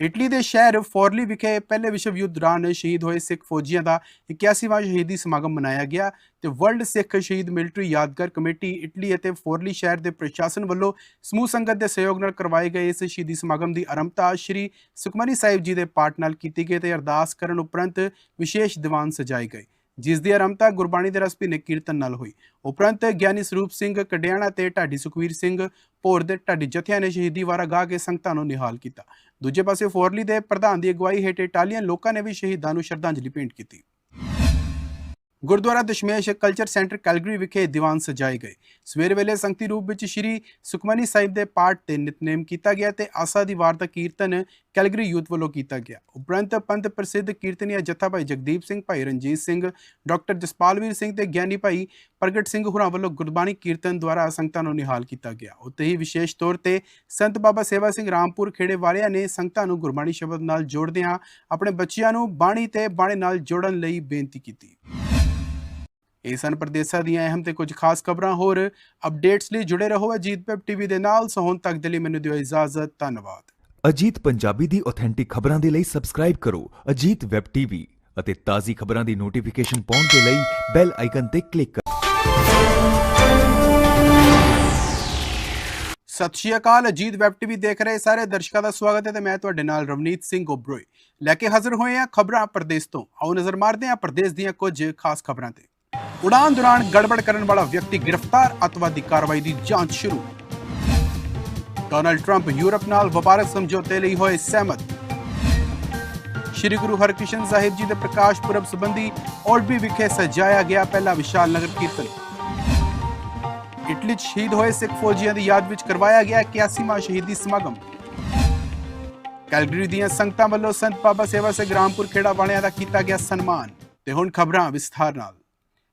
ਇਟਲੀ ਦੇ ਸ਼ਹਿਰ ਫੋਰਲੀ ਵਿਖੇ ਪਹਿਲੇ ਵਿਸ਼ਵ ਯੁੱਧ ਦੌਰਾਨ ਸ਼ਹੀਦ ਹੋਏ ਸਿੱਖ ਫੌਜੀਆਂ ਦਾ 81ਵਾਂ ਸ਼ਹੀਦੀ ਸਮਾਗਮ ਮਨਾਇਆ ਗਿਆ ਤੇ ਵਰਲਡ ਸਿੱਖ ਸ਼ਹੀਦ ਮਿਲਟਰੀ ਯਾਦਗਾਰ ਕਮੇਟੀ ਇਟਲੀ ਅਤੇ ਫੋਰਲੀ ਸ਼ਹਿਰ ਦੇ ਪ੍ਰਸ਼ਾਸਨ ਵੱਲੋਂ ਸਮੂਹ ਸੰਗਤ ਦੇ ਸਹਿਯੋਗ ਨਾਲ ਕਰਵਾਏ ਗਏ ਇਸ ਸ਼ਹੀਦੀ ਸਮਾਗਮ ਦੀ ਆਰੰਭਤਾ ਸ਼੍ਰੀ ਸੁਖਮਨੀ ਸਾਹਿਬ ਜੀ ਦੇ ਪਾਠ ਨਾਲ ਕੀਤੀ ਗਈ ਤੇ ਅਰਦਾਸ ਕਰਨ ਉਪਰੰਤ ਵਿਸ਼ੇਸ਼ ਦੀਵਾਨ ਸਜਾਏ ਗਏ, ਜਿਸ ਦੀ ਆਰੰਭਤਾ ਗੁਰਬਾਣੀ ਦੇ ਰਸ ਭਿੰਨੇ ਕੀਰਤਨ ਨਾਲ ਹੋਈ। ਉਪਰੰਤ ਗਿਆਨੀ ਸਰੂਪ ਸਿੰਘ ਕਡਿਆਣਾ ਤੇ ਢਾਡੀ ਸੁਖਵੀਰ ਸਿੰਘ ਭੋਰ ਦੇ ਢਾਡੀ ਜਥਿਆਂ ਨੇ ਸ਼ਹੀਦੀ ਵਾਰਾ ਗਾ ਕੇ ਸੰਗਤਾਂ ਨੂੰ ਨਿਹਾਲ ਕੀਤਾ। ਦੂਜੇ ਪਾਸੇ ਫੋਰਲੀ ਦੇ ਪ੍ਰਧਾਨ ਦੀ ਅਗਵਾਈ ਹੇਠ ਇਟਾਲੀਅਨ ਲੋਕਾਂ ਨੇ ਵੀ ਸ਼ਹੀਦਾਂ ਨੂੰ ਸ਼ਰਧਾਂਜਲੀ ਭੇਂਟ ਕੀਤੀ। Gurdwara Dashmesh culture centre Calgary ਵਿਖੇ ਦੀਵਾਨ ਸਜਾਏ ਗਏ। ਸਵੇਰ ਵੇਲੇ ਸੰਗਤੀ ਰੂਪ ਵਿੱਚ ਸ਼੍ਰੀ ਸੁਖਮਨੀ ਸਾਹਿਬ ਦੇ ਪਾਠ ਤੇ ਨਿਤਨੇਮ ਕੀਤਾ ਗਿਆ ਤੇ ਆਸਾ ਦੀ ਵਾਰ ਦਾ ਕੀਰਤਨ ਕੈਲਗਰੀ ਯੂਥ ਵੱਲੋਂ ਕੀਤਾ ਗਿਆ। ਉਪਰੰਤ ਪੰਥ ਪ੍ਰਸਿੱਧ ਕੀਰਤਨੀਆ ਜੱਥਾ ਭਾਈ ਜਗਦੀਪ ਸਿੰਘ, ਭਾਈ ਰਣਜੀਤ ਸਿੰਘ, ਡਾਕਟਰ ਜਸਪਾਲਵੀਰ ਸਿੰਘ ਤੇ ਗਿਆਨੀ ਭਾਈ ਪ੍ਰਗਟ ਸਿੰਘ ਹੁਰਾਂ ਵੱਲੋਂ ਗੁਰਬਾਣੀ ਕੀਰਤਨ ਦੁਆਰਾ ਸੰਗਤਾਂ ਨੂੰ ਨਿਹਾਲ ਕੀਤਾ ਗਿਆ। ਉੱਤੇ ਹੀ ਵਿਸ਼ੇਸ਼ ਤੌਰ ਤੇ ਸੰਤ ਬਾਬਾ ਸੇਵਾ ਸਿੰਘ ਰਾਮਪੁਰ ਖੇੜੇ ਵਾਲਿਆਂ ਨੇ ਸੰਗਤਾਂ ਨੂੰ ਗੁਰਬਾਣੀ ਸ਼ਬਦ ਨਾਲ ਜੋੜਦਿਆਂ ਆਪਣੇ ਬੱਚਿਆਂ ਨੂੰ ਬਾਣੀ ਤੇ ਬਾਣੇ ਨਾਲ ਜੋੜਨ ਲਈ ਬੇਨਤੀ ਕੀਤੀ। ਇਹ ਸਨ ਪ੍ਰਦੇਸ਼ਾਂ ਦੀਆਂ ਅਹਿਮ ਤੇ ਕੁਝ ਖਾਸ ਖਬਰਾਂ। ਹੋਰ ਅਪਡੇਟਸ ਲਈ ਜੁੜੇ ਰਹੋ ਅਜੀਤ ਵੈਬ ਟੀਵੀ ਦੇ ਨਾਲ। ਸੋ ਹੁਣ ਤੱਕ ਦੇ ਲਈ ਮੈਨੂੰ ਦਿਓ ਇਜਾਜ਼ਤ। ਧੰਨਵਾਦ। ਅਜੀਤ ਪੰਜਾਬੀ ਦੀ ਆਥੈਂਟਿਕ ਖਬਰਾਂ ਦੇ ਲਈ ਸਬਸਕ੍ਰਾਈਬ ਕਰੋ ਅਜੀਤ ਵੈਬ ਟੀਵੀ ਅਤੇ ਤਾਜ਼ੀ ਖਬਰਾਂ ਦੀ ਨੋਟੀਫਿਕੇਸ਼ਨ ਪਾਉਣ ਦੇ ਲਈ ਬੈਲ ਆਈਕਨ ਤੇ ਕਲਿੱਕ ਕਰੋ। ਸਤਿ ਸ਼੍ਰੀ ਅਕਾਲ ਅਜੀਤ ਵੈਬ ਟੀਵੀ ਦੇਖ ਰਹੇ ਸਾਰੇ ਦਰਸ਼ਕਾਂ ਦਾ ਸਵਾਗਤ ਹੈ ਤੇ ਮੈਂ ਤੁਹਾਡੇ ਨਾਲ ਰਵਨੀਤ ਸਿੰਘ ਓਬਰੋਏ ਲੈ ਕੇ ਹਾਜ਼ਰ ਹੋਏ ਹਾਂ ਖਬਰਾਂ ਪ੍ਰਦੇਸ਼ ਤੋਂ। ਆਓ ਨਜ਼ਰ ਮਾਰਦੇ ਹਾਂ ਪ੍ਰਦੇਸ਼ ਦੀਆਂ ਕੁਝ ਖਾਸ ਖਬਰਾਂ ਤੇ। ਉਡਾਨ ਦੌਰਾਨ ਗੜਬੜ ਕਰਨ ਵਾਲਾ ਵਿਅਕਤੀ ਗ੍ਰਿਫਤਾਰ, ਅੱਤਵਾਦੀ ਕਾਰਵਾਈ ਦੀ ਜਾਂਚ ਸ਼ੁਰੂ। ਡੋਨਾਲਡ ਟਰੰਪ ਯੂਰਪ ਨਾਲ ਵਪਾਰਕ ਸਮਝੌਤੇ ਲਈ ਹੋਏ ਸਹਿਮਤ। ਸ਼੍ਰੀ ਗੁਰੂ ਹਰਕ੍ਰਿਸ਼ਨ ਸਾਹਿਬ ਜੀ ਦੇ ਪ੍ਰਕਾਸ਼ ਪੁਰਬ ਸੰਬੰਧੀ ਔਲਬੀ ਵਿਖੇ ਸਜਾਇਆ ਗਿਆ ਪਹਿਲਾ ਵਿਸ਼ਾਲ ਨਗਰ ਕੀਰਤਨ। ਇਟਲੀ 'ਚ ਸ਼ਹੀਦ ਹੋਏ ਸਿੱਖ ਫੌਜੀਆਂ ਦੀ ਯਾਦ ਵਿੱਚ ਕਰਵਾਇਆ ਗਿਆ 81ਵਾਂ ਸ਼ਹੀਦੀ ਸਮਾਗਮ। ਕੈਲਗਰੀ ਦੀਆਂ ਸੰਗਤਾਂ ਵੱਲੋਂ ਸੰਤ ਬਾਬਾ ਸੇਵਾ ਸਿੰਘ ਰਾਮਪੁਰ ਖੇੜਾ ਵਾਲਿਆਂ ਦਾ ਕੀਤਾ ਗਿਆ ਸਨਮਾਨ। ਤੇ ਹੁਣ ਖਬਰਾਂ ਵਿਸਥਾਰ ਨਾਲ।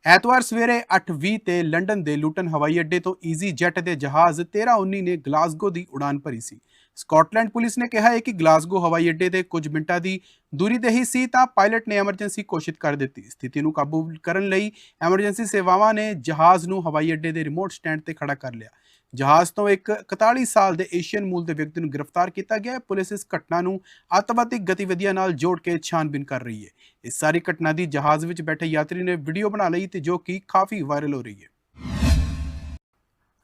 ਐਤਵਾਰ ਸਵੇਰੇ 8:20 ਤੇ ਲੰਡਨ ਦੇ ਲੂਟਨ ਹਵਾਈ ਅੱਡੇ ਤੋਂ ਈਜ਼ੀ ਜੈਟ ਦੇ ਜਹਾਜ਼ 1319 ਨੇ ਗਲਾਸਗੋ ਦੀ ਉਡਾਨ ਭਰੀ ਸੀ। ਸਕਾਟਲੈਂਡ ਪੁਲਿਸ ਨੇ ਕਿਹਾ ਹੈ ਕਿ ਗਲਾਸਗੋ ਹਵਾਈ ਅੱਡੇ ਤੇ ਕੁਝ ਮਿੰਟਾਂ ਦੀ ਦੂਰੀ ਤੇ ਹੀ ਸੀ ਤਾਂ ਪਾਇਲਟ ਨੇ ਐਮਰਜੈਂਸੀ ਘੋਸ਼ਿਤ ਕਰ ਦਿੱਤੀ। ਸਥਿਤੀ ਨੂੰ ਕਾਬੂ ਕਰਨ ਲਈ ਐਮਰਜੈਂਸੀ ਸੇਵਾਵਾਂ ਨੇ ਜਹਾਜ਼ ਨੂੰ ਹਵਾਈ ਅੱਡੇ ਦੇ ਰਿਮੋਟ ਸਟੈਂਡ ਤੇ ਖੜਾ ਕਰ ਲਿਆ। ਜਹਾਜ਼ ਤੋਂ ਇੱਕ 41 ਸਾਲ ਦੇ ਏਸ਼ੀਅਨ ਮੂਲ ਦੇ ਵਿਅਕਤੀ ਨੂੰ ਗ੍ਰਿਫਤਾਰ ਕੀਤਾ ਗਿਆ ਹੈ। ਪੁਲਿਸ ਇਸ ਘਟਨਾ ਨੂੰ ਅੱਤਵਾਦੀ ਗਤੀਵਿਧੀਆਂ ਨਾਲ ਜੋੜ ਕੇ ਛਾਨਬੀਨ ਕਰ ਰਹੀ ਹੈ। ਇਸ ਸਾਰੀ ਘਟਨਾ ਦੀ ਜਹਾਜ਼ ਵਿੱਚ ਬੈਠੇ ਯਾਤਰੀ ਨੇ ਵੀਡੀਓ ਬਣਾ ਲਈ ਤੇ ਜੋ ਕਿ ਕਾਫੀ ਵਾਇਰਲ ਹੋ ਰਹੀ ਹੈ।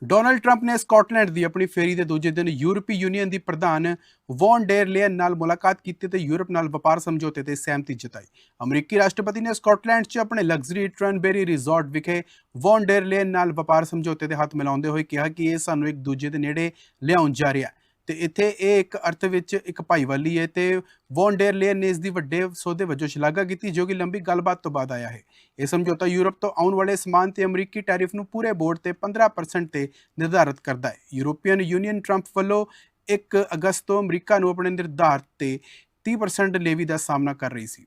ਡੋਨਲਡ ਟਰੰਪ ਨੇ ਸਕਾਟਲੈਂਡ ਦੀ ਆਪਣੀ ਫੇਰੀ ਦੇ ਦੂਜੇ ਦਿਨ ਯੂਰਪੀ ਯੂਨੀਅਨ ਦੀ ਪ੍ਰਧਾਨ ਵੌਨ ਡੇਰ ਲੇਅਨ ਨਾਲ ਮੁਲਾਕਾਤ ਕੀਤੀ ਤੇ ਯੂਰਪ ਨਾਲ ਵਪਾਰ ਸਮਝੌਤੇ ਤੇ ਸਹਿਮਤੀ ਜਤਾਈ। ਅਮਰੀਕੀ ਰਾਸ਼ਟਰਪਤੀ ਨੇ ਸਕਾਟਲੈਂਡ 'ਚ ਆਪਣੇ ਲਗਜ਼ਰੀ ਟ੍ਰਨਬੇਰੀ ਰਿਜ਼ੋਰਟ ਵਿਖੇ ਵੌਨ ਡੇਰ ਲੇਅਨ ਨਾਲ ਵਪਾਰ ਸਮਝੌਤੇ ਦੇ ਹੱਥ ਮਿਲਾਉਂਦੇ ਹੋਏ ਕਿਹਾ ਕਿ ਇਹ ਸਾਨੂੰ ਇੱਕ ਦੂਜੇ ਦੇ ਨੇੜੇ ਲਿਆਉਣ ਜਾ ਰਿਹਾ ਹੈ। ਤੇ ਇੱਥੇ ਇਹ ਇੱਕ ਅਰਥ ਵਿੱਚ ਇੱਕ ਭਾਈਵਾਲੀ ਹੈ ਤੇ ਵੌਨ ਡੇਰ ਲੇਅਨ ਨੇ ਇਸ ਦੀ ਵੱਡੇ ਸੌਦੇ ਵਜੋਂ ਸ਼ਲਾਘਾ ਕੀਤੀ ਜੋ ਕਿ ਲੰਬੀ ਗੱਲਬਾਤ ਤੋਂ ਬਾਅਦ ਆਇਆ ਹੈ। ਇਹ ਸਮਝੌਤਾ ਯੂਰਪ ਤੋਂ ਆਉਣ ਵਾਲੇ ਸਮਾਨ ਤੇ ਅਮਰੀਕੀ ਟੈਰਿਫ ਨੂੰ ਪੂਰੇ ਬੋਰਡ ਤੇ 15% ਤੇ ਨਿਰਧਾਰਤ ਕਰਦਾ ਹੈ। ਯੂਰੋਪੀਅਨ ਯੂਨੀਅਨ ਟਰੰਪ ਵੱਲੋਂ 1 ਅਗਸਤ ਤੋਂ ਅਮਰੀਕਾ ਨੂੰ ਆਪਣੇ ਨਿਰਧਾਰਤ ਤੇ 30% ਲੇਵੀ ਦਾ ਸਾਹਮਣਾ ਕਰ ਰਹੀ ਸੀ।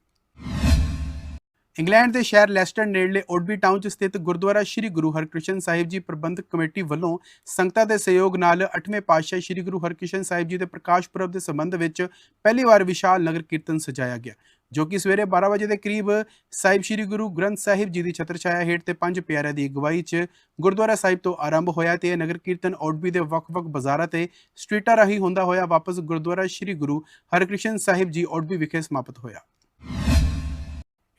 ਇੰਗਲੈਂਡ ਦੇ ਸ਼ਹਿਰ ਲੈਸਟਰ ਨੇੜਲੇ ਓਡਬੀ ਟਾਊਨ 'ਚ ਸਥਿਤ ਗੁਰਦੁਆਰਾ ਸ੍ਰੀ ਗੁਰੂ ਹਰਕ੍ਰਿਸ਼ਨ ਸਾਹਿਬ ਜੀ ਪ੍ਰਬੰਧਕ ਕਮੇਟੀ ਵੱਲੋਂ ਸੰਗਤਾਂ ਦੇ ਸਹਿਯੋਗ ਨਾਲ 8ਵੇਂ ਪਾਤਸ਼ਾਹ ਸ੍ਰੀ ਗੁਰੂ ਹਰਕ੍ਰਿਸ਼ਨ ਸਾਹਿਬ ਜੀ ਦੇ ਪ੍ਰਕਾਸ਼ ਪੁਰਬ ਦੇ ਸੰਬੰਧ ਵਿੱਚ ਪਹਿਲੀ ਵਾਰ ਵਿਸ਼ਾਲ ਨਗਰ ਕੀਰਤਨ ਸਜਾਇਆ ਗਿਆ, ਜੋ ਕਿ ਸਵੇਰੇ 12 ਵਜੇ ਦੇ ਕਰੀਬ ਸਾਹਿਬ ਸ੍ਰੀ ਗੁਰੂ ਗ੍ਰੰਥ ਸਾਹਿਬ ਜੀ ਦੀ ਛਤਰਛਾਇਆ ਹੇਠ ਤੇ ਪੰਜ ਪਿਆਰਿਆਂ ਦੀ ਅਗਵਾਈ 'ਚ ਗੁਰਦੁਆਰਾ ਸਾਹਿਬ ਤੋਂ ਆਰੰਭ ਹੋਇਆ ਤੇ ਇਹ ਨਗਰ ਕੀਰਤਨ ਓਡਬੀ ਦੇ ਵੱਖ-ਵੱਖ ਬਾਜ਼ਾਰਾਂ ਤੇ ਸਟਰੀਟਾਂ ਰਾਹੀਂ ਹੁੰਦਾ ਹੋਇਆ ਵਾਪਸ ਗੁਰਦੁਆਰਾ ਸ੍ਰੀ ਗੁਰੂ ਹਰਕ੍ਰਿਸ਼ਨ ਸਾਹਿਬ ਜੀ ਓਡਬੀ ਵਿਖੇ ਸਮਾਪਤ ਹੋਇਆ।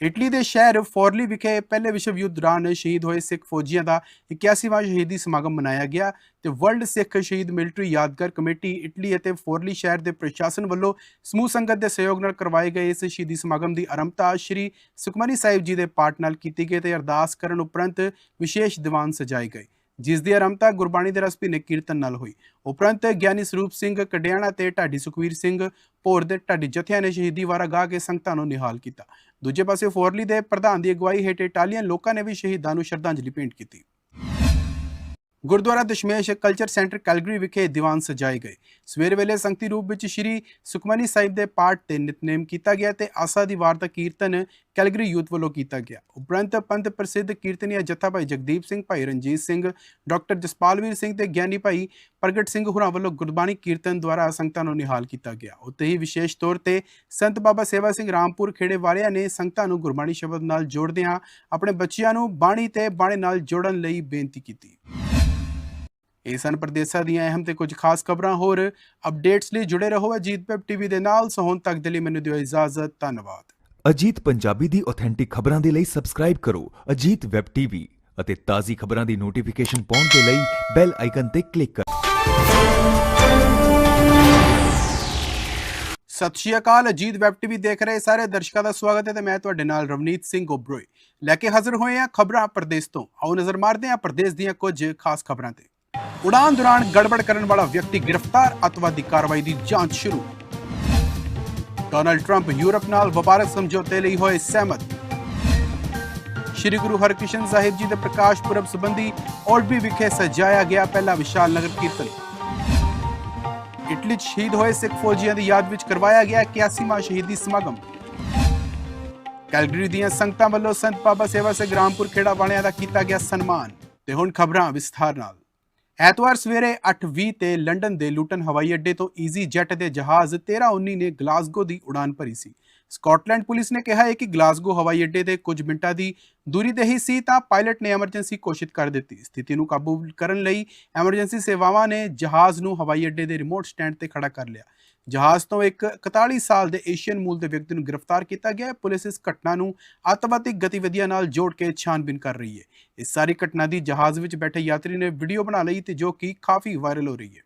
ਇਟਲੀ ਦੇ ਸ਼ਹਿਰ ਫੋਰਲੀ ਵਿਖੇ ਪਹਿਲੇ ਵਿਸ਼ਵ ਯੁੱਧ ਦੌਰਾਨ ਸ਼ਹੀਦ ਹੋਏ ਸਿੱਖ ਫੌਜੀਆਂ ਦਾ 81ਵਾਂ ਸ਼ਹੀਦੀ ਸਮਾਗਮ ਮਨਾਇਆ ਗਿਆ ਤੇ ਵਰਲਡ ਸਿੱਖ ਸ਼ਹੀਦ ਮਿਲਟਰੀ ਯਾਦਗਾਰ ਕਮੇਟੀ ਇਟਲੀ ਅਤੇ ਫੋਰਲੀ ਸ਼ਹਿਰ ਦੇ ਪ੍ਰਸ਼ਾਸਨ ਵੱਲੋਂ ਸਮੂਹ ਸੰਗਤ ਦੇ ਸਹਿਯੋਗ ਨਾਲ ਕਰਵਾਏ ਗਏ ਇਸ ਸ਼ਹੀਦੀ ਸਮਾਗਮ ਦੀ ਆਰੰਭਤਾ ਸ਼੍ਰੀ ਸੁਖਮਨੀ ਸਾਹਿਬ ਜੀ ਦੇ ਪਾਠ ਨਾਲ ਕੀਤੀ ਗਈ ਤੇ ਅਰਦਾਸ ਕਰਨ ਉਪਰੰਤ ਵਿਸ਼ੇਸ਼ ਦੀਵਾਨ ਸਜਾਏ ਗਏ, ਜਿਸ ਦੀ ਆਰੰਭਤਾ ਗੁਰਬਾਣੀ ਦੇ ਰਸ ਨੇ ਕੀਰਤਨ ਨਾਲ ਹੋਈ। ਉਪਰੰਤ ਗਿਆਨੀ ਸਰੂਪ ਸਿੰਘ ਕਡਿਆਣਾ ਤੇ ਢਾਡੀ ਸੁਖਵੀਰ ਸਿੰਘ ਭੋਰ ਦੇ ਢਾਡੀ ਜਥਿਆਂ ਨੇ ਸ਼ਹੀਦੀ ਵਾਰਾ ਗਾ ਕੇ ਸੰਗਤਾਂ ਨੂੰ ਨਿਹਾਲ ਕੀਤਾ। ਦੂਜੇ ਪਾਸੇ ਫੋਰਲੀ ਦੇ ਪ੍ਰਧਾਨ ਦੀ ਅਗਵਾਈ ਹੇਠ ਇਟਾਲੀਅਨ ਲੋਕਾਂ ਨੇ ਵੀ ਸ਼ਹੀਦਾਂ ਨੂੰ ਸ਼ਰਧਾਂਜਲੀ ਭੇਂਟ ਕੀਤੀ। Gurdwara Dashmesh culture centre Calgary ਵਿਖੇ ਦੀਵਾਨ ਸਜਾਏ ਗਏ। ਸਵੇਰ ਵੇਲੇ ਸੰਗਤੀ ਰੂਪ ਵਿੱਚ ਸ਼੍ਰੀ ਸੁਖਮਨੀ ਸਾਹਿਬ ਦੇ ਪਾਠ ਤੇ ਨਿਤਨੇਮ ਕੀਤਾ ਗਿਆ ਤੇ ਆਸਾ ਦੀ ਵਾਰ ਦਾ ਕੀਰਤਨ ਕੈਲਗਰੀ ਯੂਥ ਵੱਲੋਂ ਕੀਤਾ ਗਿਆ। ਉਪਰੰਤ ਪੰਥ ਪ੍ਰਸਿੱਧ ਕੀਰਤਨੀਆ ਜਥਾ ਭਾਈ ਜਗਦੀਪ ਸਿੰਘ, ਭਾਈ ਰਣਜੀਤ ਸਿੰਘ, ਡਾਕਟਰ ਜਸਪਾਲਵੀਰ ਸਿੰਘ ਤੇ ਗਿਆਨੀ ਭਾਈ ਪ੍ਰਗਟ ਸਿੰਘ ਹੁਰਾਂ ਵੱਲੋਂ ਗੁਰਬਾਣੀ ਕੀਰਤਨ ਦੁਆਰਾ ਸੰਗਤਾਂ ਨੂੰ ਨਿਹਾਲ ਕੀਤਾ ਗਿਆ। ਉੱਤੇ ਹੀ ਵਿਸ਼ੇਸ਼ ਤੌਰ ਤੇ ਸੰਤ ਬਾਬਾ ਸੇਵਾ ਸਿੰਘ ਰਾਮਪੁਰ ਖੇੜੇ ਵਾਲਿਆਂ ਨੇ ਸੰਗਤਾਂ ਨੂੰ ਗੁਰਬਾਣੀ ਸ਼ਬਦ ਨਾਲ ਜੋੜਦਿਆਂ ਆਪਣੇ ਬੱਚਿਆਂ ਨੂੰ ਬਾਣੀ ਤੇ ਬਾਣੇ ਨਾਲ ਜੋੜਨ ਲਈ ਬੇਨਤੀ ਕੀਤੀ। ਇਹ ਸਨ ਪ੍ਰਦੇਸ਼ਾਂ ਦੀਆਂ ਅਹਿਮ ਤੇ ਕੁਝ ਖਾਸ ਖਬਰਾਂ। ਹੋਰ ਅਪਡੇਟਸ ਲਈ ਜੁੜੇ ਰਹੋ ਅਜੀਤ ਵੈਬ ਟੀਵੀ ਦੇ ਨਾਲ। ਸੋ ਹੁਣ ਤੱਕ ਦੇ ਲਈ ਮੈਨੂੰ ਦਿਓ ਇਜਾਜ਼ਤ। ਧੰਨਵਾਦ। ਅਜੀਤ ਪੰਜਾਬੀ ਦੀ ਆਥੈਂਟਿਕ ਖਬਰਾਂ ਦੇ ਲਈ ਸਬਸਕ੍ਰਾਈਬ ਕਰੋ ਅਜੀਤ ਵੈਬ ਟੀਵੀ ਅਤੇ ਤਾਜ਼ੀ ਖਬਰਾਂ ਦੀ ਨੋਟੀਫਿਕੇਸ਼ਨ ਪਾਉਣ ਦੇ ਲਈ ਬੈਲ ਆਈਕਨ ਤੇ ਕਲਿੱਕ ਕਰੋ। ਸਤਿ ਸ਼੍ਰੀ ਅਕਾਲ। ਅਜੀਤ ਵੈਬ ਟੀਵੀ ਦੇਖ ਰਹੇ ਸਾਰੇ ਦਰਸ਼ਕਾਂ ਦਾ ਸਵਾਗਤ ਹੈ ਤੇ ਮੈਂ ਤੁਹਾਡੇ ਨਾਲ ਰਵਨੀਤ ਸਿੰਘ ਓਬਰੋਏ ਲੈ ਕੇ ਹਾਜ਼ਰ ਹੋਏ ਹਾਂ ਖਬਰਾਂ ਪ੍ਰਦੇਸ਼ ਤੋਂ। ਆਓ ਨਜ਼ਰ ਮਾਰਦੇ ਹਾਂ ਪ੍ਰਦੇਸ਼ ਦੀਆਂ ਕੁਝ ਖਾਸ ਖਬਰਾਂ ਤੇ। ਉਡਾਨ ਦੌਰਾਨ ਗੜਬੜ ਕਰਨ ਵਾਲਾ ਵਿਅਕਤੀ ਗ੍ਰਿਫਤਾਰ, ਅੱਤਵਾਦੀ ਕਾਰਵਾਈ ਦੀ ਜਾਂਚ ਸ਼ੁਰੂ। ਡੋਨਾਲਡ ਟਰੰਪ ਯੂਰਪ ਨਾਲ ਵਪਾਰਕ ਸਮਝੌਤੇ ਲਈ ਹੋਏ ਸਹਿਮਤ। ਸ਼੍ਰੀ ਗੁਰੂ ਹਰਕ੍ਰਿਸ਼ਨ ਸਾਹਿਬ ਜੀ ਦੇ ਪ੍ਰਕਾਸ਼ ਪੁਰਬ ਸੰਬੰਧੀ ਔਲਬੀ ਵਿਖੇ ਸਜਾਇਆ ਗਿਆ ਪਹਿਲਾ ਵਿਸ਼ਾਲ ਨਗਰ ਕੀਰਤਨ। ਇਟਲੀ 'ਚ ਸ਼ਹੀਦ ਹੋਏ ਸਿੱਖ ਫੌਜੀਆਂ ਦੀ ਯਾਦ ਵਿੱਚ ਕਰਵਾਇਆ ਗਿਆ 81ਵਾਂ ਸ਼ਹੀਦੀ ਸਮਾਗਮ। ਕੈਲਗਰੀ ਦੀਆਂ ਸੰਗਤਾਂ ਵੱਲੋਂ ਸੰਤ ਬਾਬਾ ਸੇਵਾ ਸਿੰਘ ਰਾਮਪੁਰ ਖੇੜਾ ਵਾਲਿਆਂ ਦਾ ਕੀਤਾ ਗਿਆ ਸਨਮਾਨ। ਤੇ ਹੁਣ ਖਬਰਾਂ ਵਿਸਥਾਰ ਨਾਲ। ਐਤਵਾਰ ਸਵੇਰੇ 8:20 ਤੇ ਲੰਡਨ ਦੇ ਲੂਟਨ ਹਵਾਈ ਅੱਡੇ ਤੋਂ ਈਜ਼ੀ ਜੈਟ ਦੇ ਜਹਾਜ਼ 1319 ਨੇ ਗਲਾਸਗੋ ਦੀ ਉਡਾਨ ਭਰੀ ਸੀ। ਸਕਾਟਲੈਂਡ ਪੁਲਿਸ ਨੇ ਕਿਹਾ ਹੈ ਕਿ ਗਲਾਸਗੋ ਹਵਾਈ ਅੱਡੇ ਦੇ ਕੁਝ ਮਿੰਟਾਂ ਦੀ ਦੂਰੀ ਤੇ ਹੀ ਸੀ ਤਾਂ ਪਾਇਲਟ ਨੇ ਐਮਰਜੈਂਸੀ ਘੋਸ਼ਿਤ ਕਰ ਦਿੱਤੀ। ਸਥਿਤੀ ਨੂੰ ਕਾਬੂ ਕਰਨ ਲਈ ਐਮਰਜੈਂਸੀ ਸੇਵਾਵਾਂ ਨੇ ਜਹਾਜ਼ ਨੂੰ ਹਵਾਈ ਅੱਡੇ ਦੇ ਰਿਮੋਟ ਸਟੈਂਡ ਤੇ ਖੜਾ ਕਰ ਲਿਆ। ਜਹਾਜ਼ ਤੋਂ ਇੱਕ 41 ਸਾਲ ਦੇ ਏਸ਼ੀਅਨ ਮੂਲ ਦੇ ਵਿਅਕਤੀ ਨੂੰ ਗ੍ਰਿਫਤਾਰ ਕੀਤਾ ਗਿਆ ਹੈ। ਪੁਲਿਸ ਇਸ ਘਟਨਾ ਨੂੰ ਅੱਤਵਾਦੀ ਗਤੀਵਿਧੀਆਂ ਨਾਲ ਜੋੜ ਕੇ ਛਾਨਬੀਨ ਕਰ ਰਹੀ ਹੈ। ਇਸ ਸਾਰੀ ਘਟਨਾ ਦੀ ਜਹਾਜ਼ ਵਿੱਚ ਬੈਠੇ ਯਾਤਰੀ ਨੇ ਵੀਡੀਓ ਬਣਾ ਲਈ ਤੇ ਜੋ ਕਿ ਕਾਫੀ ਵਾਇਰਲ ਹੋ ਰਹੀ ਹੈ।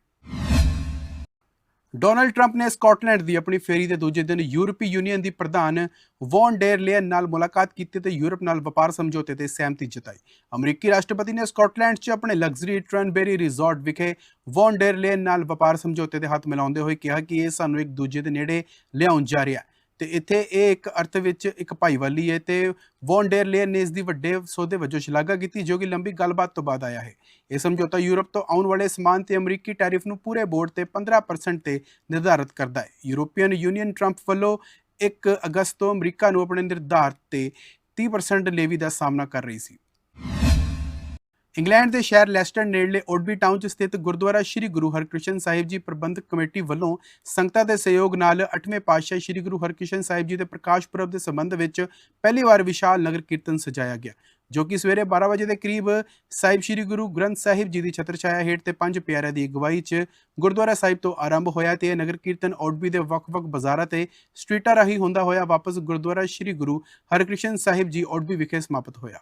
ਡੋਨਲਡ ਟਰੰਪ ਨੇ ਸਕਾਟਲੈਂਡ ਦੀ ਆਪਣੀ ਫੇਰੀ ਦੇ ਦੂਜੇ ਦਿਨ ਯੂਰਪੀ ਯੂਨੀਅਨ ਦੀ ਪ੍ਰਧਾਨ ਵੌਨ ਡੇਰ ਲੇਅਨ ਨਾਲ ਮੁਲਾਕਾਤ ਕੀਤੀ ਤੇ ਯੂਰਪ ਨਾਲ ਵਪਾਰ ਸਮਝੌਤੇ ਤੇ ਸਹਿਮਤੀ ਜਤਾਈ। ਅਮਰੀਕੀ ਰਾਸ਼ਟਰਪਤੀ ਨੇ ਸਕਾਟਲੈਂਡ 'ਚ ਆਪਣੇ ਲਗਜ਼ਰੀ ਟ੍ਰਨਬੇਰੀ ਰਿਜ਼ੋਰਟ ਵਿਖੇ ਵੌਨ ਡੇਰ ਲੇਅਨ ਨਾਲ ਵਪਾਰ ਸਮਝੌਤੇ ਤੇ ਹੱਥ ਮਿਲਾਉਂਦੇ ਹੋਏ ਕਿਹਾ ਕਿ ਇਹ ਸਾਨੂੰ ਇੱਕ ਦੂਜੇ ਦੇ ਨੇੜੇ ਲਿਆਉਣ ਜਾ ਰਿਹਾ ਹੈ। ਤੇ ਇੱਥੇ ਇਹ ਇੱਕ ਅਰਥ ਵਿੱਚ ਇੱਕ ਭਾਈਵਾਲੀ ਹੈ ਤੇ ਵੌਨ ਡੇਰ ਲੇਅਨ ਨੇ ਇਸ ਦੀ ਵੱਡੇ ਸੌਦੇ ਵਜੋਂ ਸ਼ਲਾਘਾ ਕੀਤੀ, ਜੋ ਕਿ ਲੰਬੀ ਗੱਲਬਾਤ ਤੋਂ ਬਾਅਦ ਆਇਆ ਹੈ। ਇਹ ਸਮਝੌਤਾ ਯੂਰਪ ਤੋਂ ਆਉਣ ਵਾਲੇ ਸਮਾਨ ਤੇ ਅਮਰੀਕੀ ਟੈਰਿਫ ਨੂੰ ਪੂਰੇ ਬੋਰਡ ਤੇ 15% ਤੇ ਨਿਰਧਾਰਤ ਕਰਦਾ ਹੈ। ਯੂਰੋਪੀਅਨ ਯੂਨੀਅਨ ਟਰੰਪ ਵੱਲੋਂ 1 ਅਗਸਤ ਤੋਂ ਅਮਰੀਕਾ ਨੂੰ ਆਪਣੇ ਨਿਰਧਾਰਤ ਤੇ 30% ਲੇਵੀ ਦਾ ਸਾਹਮਣਾ ਕਰ ਰਹੀ ਸੀ। ਇੰਗਲੈਂਡ ਦੇ ਸ਼ਹਿਰ ਲੈਸਟਰ ਨੇੜਲੇ ਓਡਬੀ ਟਾਊਨ 'ਚ ਸਥਿਤ ਗੁਰਦੁਆਰਾ ਸ੍ਰੀ ਗੁਰੂ ਹਰਕ੍ਰਿਸ਼ਨ ਸਾਹਿਬ ਜੀ ਪ੍ਰਬੰਧਕ ਕਮੇਟੀ ਵੱਲੋਂ ਸੰਗਤਾਂ ਦੇ ਸਹਿਯੋਗ ਨਾਲ 8ਵੇਂ ਪਾਤਸ਼ਾਹ ਸ੍ਰੀ ਗੁਰੂ ਹਰਕ੍ਰਿਸ਼ਨ ਸਾਹਿਬ ਜੀ ਦੇ ਪ੍ਰਕਾਸ਼ ਪੁਰਬ ਦੇ ਸੰਬੰਧ ਵਿੱਚ ਪਹਿਲੀ ਵਾਰ ਵਿਸ਼ਾਲ ਨਗਰ ਕੀਰਤਨ ਸਜਾਇਆ ਗਿਆ, ਜੋ ਕਿ ਸਵੇਰੇ 12 ਵਜੇ ਦੇ ਕਰੀਬ ਸਾਹਿਬ ਸ੍ਰੀ ਗੁਰੂ ਗ੍ਰੰਥ ਸਾਹਿਬ ਜੀ ਦੀ ਛਤਰ ਛਾਇਆ ਹੇਠ ਤੇ ਪੰਜ ਪਿਆਰਿਆਂ ਦੀ ਅਗਵਾਈ 'ਚ ਗੁਰਦੁਆਰਾ ਸਾਹਿਬ ਤੋਂ ਆਰੰਭ ਹੋਇਆ ਤੇ ਇਹ ਨਗਰ ਕੀਰਤਨ ਓਡਬੀ ਦੇ ਵੱਖ-ਵੱਖ ਬਾਜ਼ਾਰਾਂ ਤੇ ਸਟਰੀਟਾਂ ਰਾਹੀਂ ਹੁੰਦਾ ਹੋਇਆ ਵਾਪਸ ਗੁਰਦੁਆਰਾ ਸ੍ਰੀ ਗੁਰੂ ਹਰਕ੍ਰਿਸ਼ਨ ਸਾਹਿਬ ਜੀ ਓਡਬੀ ਵਿਖੇ ਸਮਾਪਤ ਹੋਇਆ।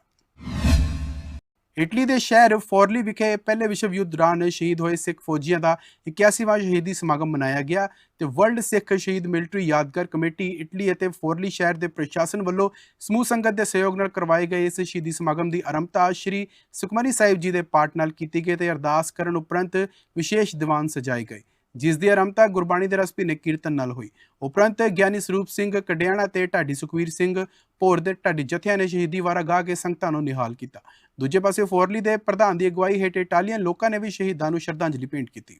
ਇਟਲੀ ਦੇ ਸ਼ਹਿਰ ਫੋਰਲੀ ਵਿਖੇ ਪਹਿਲੇ ਵਿਸ਼ਵ ਯੁੱਧ ਦੌਰਾਨ ਸ਼ਹੀਦ ਹੋਏ ਸਿੱਖ ਫੌਜੀਆਂ ਦਾ 81ਵਾਂ ਸ਼ਹੀਦੀ ਸਮਾਗਮ ਮਨਾਇਆ ਗਿਆ ਤੇ ਵਰਲਡ ਸਿੱਖ ਸ਼ਹੀਦ ਮਿਲਟਰੀ ਯਾਦਗਾਰ ਕਮੇਟੀ ਇਟਲੀ ਅਤੇ ਫੋਰਲੀ ਸ਼ਹਿਰ ਦੇ ਪ੍ਰਸ਼ਾਸਨ ਵੱਲੋਂ ਸਮੂਹ ਸੰਗਤ ਦੇ ਸਹਿਯੋਗ ਨਾਲ ਕਰਵਾਏ ਗਏ ਇਸ ਸ਼ਹੀਦੀ ਸਮਾਗਮ ਦੀ ਆਰੰਭਤਾ ਸ਼੍ਰੀ ਸੁਖਮਨੀ ਸਾਹਿਬ ਜੀ ਦੇ ਪਾਠ ਨਾਲ ਕੀਤੀ ਗਈ ਤੇ ਅਰਦਾਸ ਕਰਨ ਉਪਰੰਤ ਵਿਸ਼ੇਸ਼ ਦੀਵਾਨ ਸਜਾਏ ਗਏ। ਜਿਸ ਦੀ ਆਰੰਭਤਾ ਗੁਰਬਾਣੀ ਦੇ ਰਸ ਭਿੰਨੇ ਕੀਰਤਨ ਨਾਲ ਹੋਈ। ਉਪਰੰਤ ਗਿਆਨੀ ਸਰੂਪ ਸਿੰਘ ਕਡਿਆਣਾ ਤੇ ਢਾਡੀ ਸੁਖਵੀਰ ਸਿੰਘ ਭੋਰ ਦੇ ਢਾਡੀ ਜਥਿਆਂ ਨੇ ਸ਼ਹੀਦੀ ਵਾਰਾ ਗਾ ਕੇ ਸੰਗਤਾਂ ਨੂੰ ਨਿਹਾਲ ਕੀਤਾ। ਦੂਜੇ ਪਾਸੇ ਫੋਰਲੀ ਦੇ ਪ੍ਰਧਾਨ ਦੀ ਅਗਵਾਈ ਹੇਠ ਇਟਾਲੀਅਨ ਲੋਕਾਂ ਨੇ ਵੀ ਸ਼ਹੀਦਾਂ ਨੂੰ ਸ਼ਰਧਾਂਜਲੀ ਭੇਂਟ ਕੀਤੀ।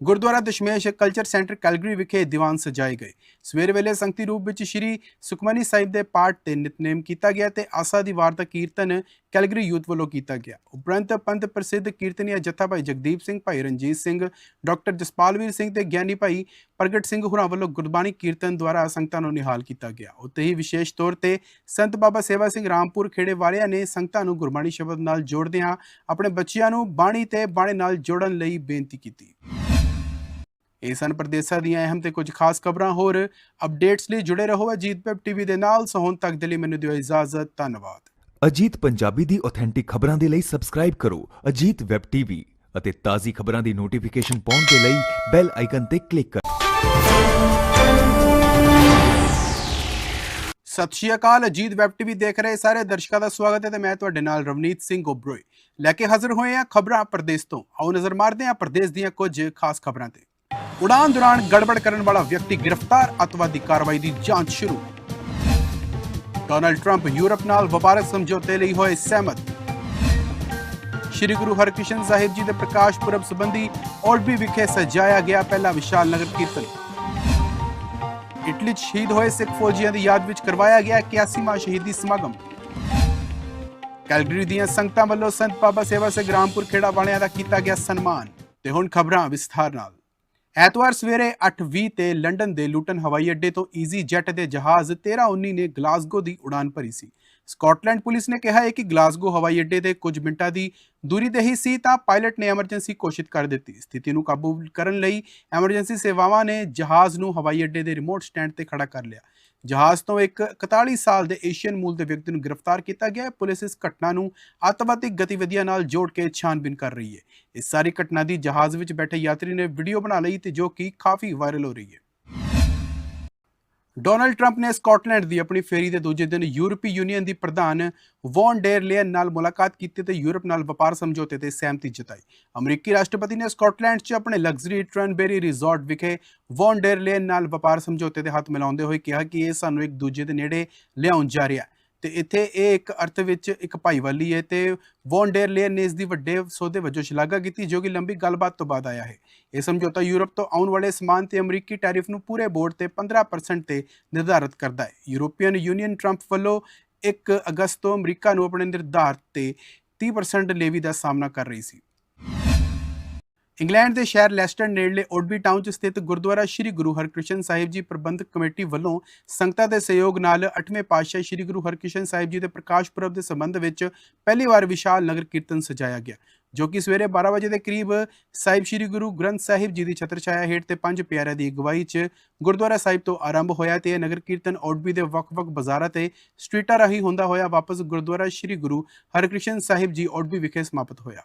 Gurdwara Dashmesh culture centre Calgary ਵਿਖੇ ਦੀਵਾਨ ਸਜਾਏ ਗਏ ਸਵੇਰ ਵੇਲੇ ਸੰਗਤੀ ਰੂਪ ਵਿੱਚ ਸ਼੍ਰੀ ਸੁਖਮਨੀ ਸਾਹਿਬ ਦੇ ਪਾਠ ਤੇ ਨਿਤਨੇਮ ਕੀਤਾ ਗਿਆ ਤੇ ਆਸਾ ਦੀ ਵਾਰ ਦਾ ਕੀਰਤਨ ਕੈਲਗਰੀ ਯੂਥ ਵੱਲੋਂ ਕੀਤਾ ਗਿਆ। ਉਪਰੰਤ ਪੰਥ ਪ੍ਰਸਿੱਧ ਕੀਰਤਨੀਆ ਜੱਥਾ ਭਾਈ ਜਗਦੀਪ ਸਿੰਘ, ਭਾਈ ਰਣਜੀਤ ਸਿੰਘ, ਡਾਕਟਰ ਜਸਪਾਲਵੀਰ ਸਿੰਘ ਤੇ ਗਿਆਨੀ ਭਾਈ ਪ੍ਰਗਟ ਸਿੰਘ ਹੁਰਾਂ ਵੱਲੋਂ ਗੁਰਬਾਣੀ ਕੀਰਤਨ ਦੁਆਰਾ ਸੰਗਤਾਂ ਨੂੰ ਨਿਹਾਲ ਕੀਤਾ ਗਿਆ। ਉੱਤੇ ਹੀ ਵਿਸ਼ੇਸ਼ ਤੌਰ ਤੇ ਸੰਤ ਬਾਬਾ ਸੇਵਾ ਸਿੰਘ ਰਾਮਪੁਰ ਖੇੜੇ ਵਾਲਿਆਂ ਨੇ ਸੰਗਤਾਂ ਨੂੰ ਗੁਰਬਾਣੀ ਸ਼ਬਦ ਨਾਲ ਜੋੜਦਿਆਂ ਆਪਣੇ ਬੱਚਿਆਂ ਨੂੰ ਬਾਣੀ ਤੇ ਬਾਣੇ ਨਾਲ ਜੋੜਨ ਲਈ ਬੇਨਤੀ ਕੀਤੀ। ਇਹ ਸਨ ਪ੍ਰਦੇਸ਼ਾਂ ਦੀਆਂ ਅਹਿਮ ਤੇ ਕੁਝ ਖਾਸ ਖਬਰਾਂ। ਹੋਰ ਅਪਡੇਟਸ ਲਈ ਜੁੜੇ ਰਹੋ ਅਜੀਤ ਵੈਬ ਟੀਵੀ ਦੇ ਨਾਲ। ਸੋ ਹੁਣ ਤੱਕ ਦੇ ਲਈ ਮੈਨੂੰ ਦਿਓ ਇਜਾਜ਼ਤ। ਧੰਨਵਾਦ। ਅਜੀਤ ਪੰਜਾਬੀ ਦੀ ਆਥੈਂਟਿਕ ਖਬਰਾਂ ਦੇ ਲਈ ਸਬਸਕ੍ਰਾਈਬ ਕਰੋ ਅਜੀਤ ਵੈਬ ਟੀਵੀ ਅਤੇ ਤਾਜ਼ੀ ਖਬਰਾਂ ਦੀ ਨੋਟੀਫਿਕੇਸ਼ਨ ਪਾਉਣ ਦੇ ਲਈ ਬੈਲ ਆਈਕਨ ਤੇ ਕਲਿੱਕ ਕਰੋ। ਸਤਿ ਸ਼੍ਰੀ ਅਕਾਲ ਅਜੀਤ ਵੈਬ ਟੀਵੀ ਦੇਖ ਰਹੇ ਸਾਰੇ ਦਰਸ਼ਕਾਂ ਦਾ ਸਵਾਗਤ ਹੈ ਤੇ ਮੈਂ ਤੁਹਾਡੇ ਨਾਲ ਰਵਨੀਤ ਸਿੰਘ ਓਬਰੋਏ ਲੈ ਕੇ ਹਾਜ਼ਰ ਹੋਏ ਹਾਂ ਖਬਰਾਂ ਪ੍ਰਦੇਸ਼ ਤੋਂ। ਆਓ ਨਜ਼ਰ ਮਾਰਦੇ ਹਾਂ ਪ੍ਰਦੇਸ਼ ਦੀਆਂ ਕੁਝ ਖਾਸ ਖਬਰਾਂ ਤੇ। ਉਡਾਨ ਦੌਰਾਨ ਗੜਬੜ ਕਰਨ ਵਾਲਾ ਵਿਅਕਤੀ ਗ੍ਰਿਫਤਾਰ, ਅਤਵਾਦੀ ਕਾਰਵਾਈ ਦੀ ਜਾਂਚ ਸ਼ੁਰੂ। ਡੋਨਾਲਡ ਟਰੰਪ ਯੂਰਪ ਨਾਲ ਵਪਾਰਕ ਸਮਝੌਤੇ ਲਈ ਹੋਏ ਸਹਿਮਤ। ਸ਼੍ਰੀ ਗੁਰੂ ਹਰਕ੍ਰਿਸ਼ਨ ਸਾਹਿਬ ਜੀ ਦੇ ਪ੍ਰਕਾਸ਼ ਪੁਰਬ ਸੰਬੰਧੀ ਓਲਬੀ ਵਿਖੇ ਸਜਾਇਆ ਗਿਆ ਪਹਿਲਾ ਵਿਸ਼ਾਲ ਨਗਰ ਕੀਰਤਨ। ਇਟਲੀ 'ਚ ਸ਼ਹੀਦ ਹੋਏ ਸਿੱਖ ਫੌਜੀਆਂ ਦੀ ਯਾਦ ਵਿੱਚ ਕਰਵਾਇਆ ਗਿਆ 81ਵਾਂ ਸ਼ਹੀਦੀ ਸਮਾਗਮ। ਕੈਲਗਰੀ ਦੀਆਂ ਸੰਗਤਾਂ ਵੱਲੋਂ ਸੰਤ ਬਾਬਾ ਸੇਵਾ ਸਿੰਘ ਰਾਮਪੁਰ ਖੇੜਾ ਵਾਲਿਆਂ ਦਾ ਕੀਤਾ ਗਿਆ ਸਨਮਾਨ। ਤੇ ਹੁਣ ਖਬਰਾਂ ਵਿਸਥਾਰ ਨਾਲ। ਐਤਵਾਰ ਸਵੇਰੇ 8:20 ਤੇ ਲੰਡਨ ਦੇ ਲੂਟਨ ਹਵਾਈ ਅੱਡੇ ਤੋਂ ਈਜ਼ੀ ਜੈਟ ਦੇ ਜਹਾਜ਼ 1319 ਨੇ ਗਲਾਸਗੋ ਦੀ ਉਡਾਨ ਭਰੀ ਸੀ। ਸਕਾਟਲੈਂਡ ਪੁਲਿਸ ਨੇ ਕਿਹਾ ਹੈ ਕਿ ਗਲਾਸਗੋ ਹਵਾਈ ਅੱਡੇ ਦੇ ਕੁਝ ਮਿੰਟਾਂ ਦੀ ਦੂਰੀ ਤੇ ਹੀ ਸੀ ਤਾਂ ਪਾਇਲਟ ਨੇ ਐਮਰਜੈਂਸੀ ਘੋਸ਼ਿਤ ਕਰ ਦਿੱਤੀ। ਸਥਿਤੀ ਨੂੰ ਕਾਬੂ ਕਰਨ ਲਈ ਐਮਰਜੈਂਸੀ ਸੇਵਾਵਾਂ ਨੇ ਜਹਾਜ਼ ਨੂੰ ਹਵਾਈ ਅੱਡੇ ਦੇ ਰਿਮੋਟ ਸਟੈਂਡ ਤੇ ਖੜਾ ਕਰ ਲਿਆ। ਜਹਾਜ਼ ਤੋਂ ਇੱਕ 41 ਸਾਲ ਦੇ ਏਸ਼ੀਅਨ ਮੂਲ ਦੇ ਵਿਅਕਤੀ ਨੂੰ ਗ੍ਰਿਫਤਾਰ ਕੀਤਾ ਗਿਆ ਹੈ। ਪੁਲਿਸ ਇਸ ਘਟਨਾ ਨੂੰ ਅੱਤਵਾਦੀ ਗਤੀਵਿਧੀਆਂ ਨਾਲ ਜੋੜ ਕੇ ਛਾਨਬੀਨ ਕਰ ਰਹੀ ਹੈ ਇਸ ਸਾਰੀ ਘਟਨਾ ਦੀ ਜਹਾਜ਼ ਵਿੱਚ ਬੈਠੇ ਯਾਤਰੀ ਨੇ ਵੀਡੀਓ ਬਣਾ ਲਈ ਤੇ ਜੋ ਕਿ ਕਾਫੀ ਵਾਇਰਲ ਹੋ ਰਹੀ ਹੈ ਡੋਨਲਡ ਟਰੰਪ ਨੇ ਸਕਾਟਲੈਂਡ ਦੀ ਆਪਣੀ ਫੇਰੀ ਦੇ ਦੂਜੇ ਦਿਨ ਯੂਰਪੀ ਯੂਨੀਅਨ ਦੀ ਪ੍ਰਧਾਨ ਵੌਨ ਡੇਰ ਲੇਅਨ ਨਾਲ ਮੁਲਾਕਾਤ ਕੀਤੀ ਤੇ ਯੂਰਪ ਨਾਲ ਵਪਾਰ ਸਮਝੌਤੇ ਤੇ ਸਹਿਮਤੀ ਜਤਾਈ। ਅਮਰੀਕੀ ਰਾਸ਼ਟਰਪਤੀ ਨੇ ਸਕਾਟਲੈਂਡ 'ਚ ਆਪਣੇ ਲਗਜ਼ਰੀ ਟ੍ਰਨਬੇਰੀ ਰਿਜ਼ੋਰਟ ਵਿਖੇ ਵੌਨ ਡੇਰ ਲੇਅਨ ਨਾਲ ਵਪਾਰ ਸਮਝੌਤੇ ਦੇ ਹੱਥ ਮਿਲਾਉਂਦੇ ਹੋਏ ਕਿਹਾ ਕਿ ਇਹ ਸਾਨੂੰ ਇੱਕ ਦੂਜੇ ਦੇ ਨੇੜੇ ਲਿਆਉਣ ਜਾ ਰਿਹਾ ਹੈ। ਤੇ ਇੱਥੇ ਇਹ ਇੱਕ ਅਰਥ ਵਿੱਚ ਇੱਕ ਭਾਈਵਾਲੀ ਹੈ ਤੇ ਵੌਨ ਡੇਰ ਲੇਅਨ ਨੇ ਇਸ ਦੀ ਵੱਡੇ ਸੌਦੇ ਵਜੋਂ ਸ਼ਲਾਘਾ ਕੀਤੀ ਜੋ ਕਿ ਲੰਬੀ ਗੱਲਬਾਤ ਤੋਂ ਬਾਅਦ ਆਇਆ ਹੈ। ਇਹ ਸਮਝੌਤਾ ਯੂਰਪ ਤੋਂ ਆਉਣ ਵਾਲੇ ਸਮਾਨ ਤੇ ਅਮਰੀਕੀ ਟੈਰਿਫ ਨੂੰ ਪੂਰੇ ਬੋਰਡ ਤੇ 15% ਤੇ ਨਿਰਧਾਰਤ ਕਰਦਾ ਹੈ। ਯੂਰੋਪੀਅਨ ਯੂਨੀਅਨ ਟਰੰਪ ਵੱਲੋਂ 1 ਅਗਸਤ ਤੋਂ ਅਮਰੀਕਾ ਨੂੰ ਆਪਣੇ ਨਿਰਧਾਰਤ ਤੇ 30% ਲੇਵੀ ਦਾ ਸਾਹਮਣਾ ਕਰ ਰਹੀ ਸੀ। ਇੰਗਲੈਂਡ ਦੇ ਸ਼ਹਿਰ ਲੈਸਟਰ ਨੇੜਲੇ ਓਡਬੀ ਟਾਊਨ 'ਚ ਸਥਿਤ ਗੁਰਦੁਆਰਾ ਸ੍ਰੀ ਗੁਰੂ ਹਰਕ੍ਰਿਸ਼ਨ ਸਾਹਿਬ ਜੀ ਪ੍ਰਬੰਧਕ ਕਮੇਟੀ ਵੱਲੋਂ ਸੰਗਤਾਂ ਦੇ ਸਹਿਯੋਗ ਨਾਲ 8ਵੇਂ ਪਾਤਸ਼ਾਹ ਸ੍ਰੀ ਗੁਰੂ ਹਰਕ੍ਰਿਸ਼ਨ ਸਾਹਿਬ ਜੀ ਦੇ ਪ੍ਰਕਾਸ਼ ਪੁਰਬ ਦੇ ਸੰਬੰਧ ਵਿੱਚ ਪਹਿਲੀ ਵਾਰ ਵਿਸ਼ਾਲ ਨਗਰ ਕੀਰਤਨ ਸਜਾਇਆ ਗਿਆ, ਜੋ ਕਿ ਸਵੇਰੇ 12 ਵਜੇ ਦੇ ਕਰੀਬ ਸਾਹਿਬ ਸ੍ਰੀ ਗੁਰੂ ਗ੍ਰੰਥ ਸਾਹਿਬ ਜੀ ਦੀ ਛਤਰ ਛਾਇਆ ਹੇਠ ਤੇ ਪੰਜ ਪਿਆਰਿਆਂ ਦੀ ਅਗਵਾਈ 'ਚ ਗੁਰਦੁਆਰਾ ਸਾਹਿਬ ਤੋਂ ਆਰੰਭ ਹੋਇਆ ਤੇ ਇਹ ਨਗਰ ਕੀਰਤਨ ਓਡਬੀ ਦੇ ਵੱਖ-ਵੱਖ ਬਾਜ਼ਾਰਾਂ ਤੇ ਸਟਰੀਟਾਂ ਰਾਹੀਂ ਹੁੰਦਾ ਹੋਇਆ ਵਾਪਸ ਗੁਰਦੁਆਰਾ ਸ੍ਰੀ ਗੁਰੂ ਹਰਕ੍ਰਿਸ਼ਨ ਸਾਹਿਬ ਜੀ ਓਡਬੀ ਵਿਖੇ ਸਮਾਪਤ ਹੋਇਆ।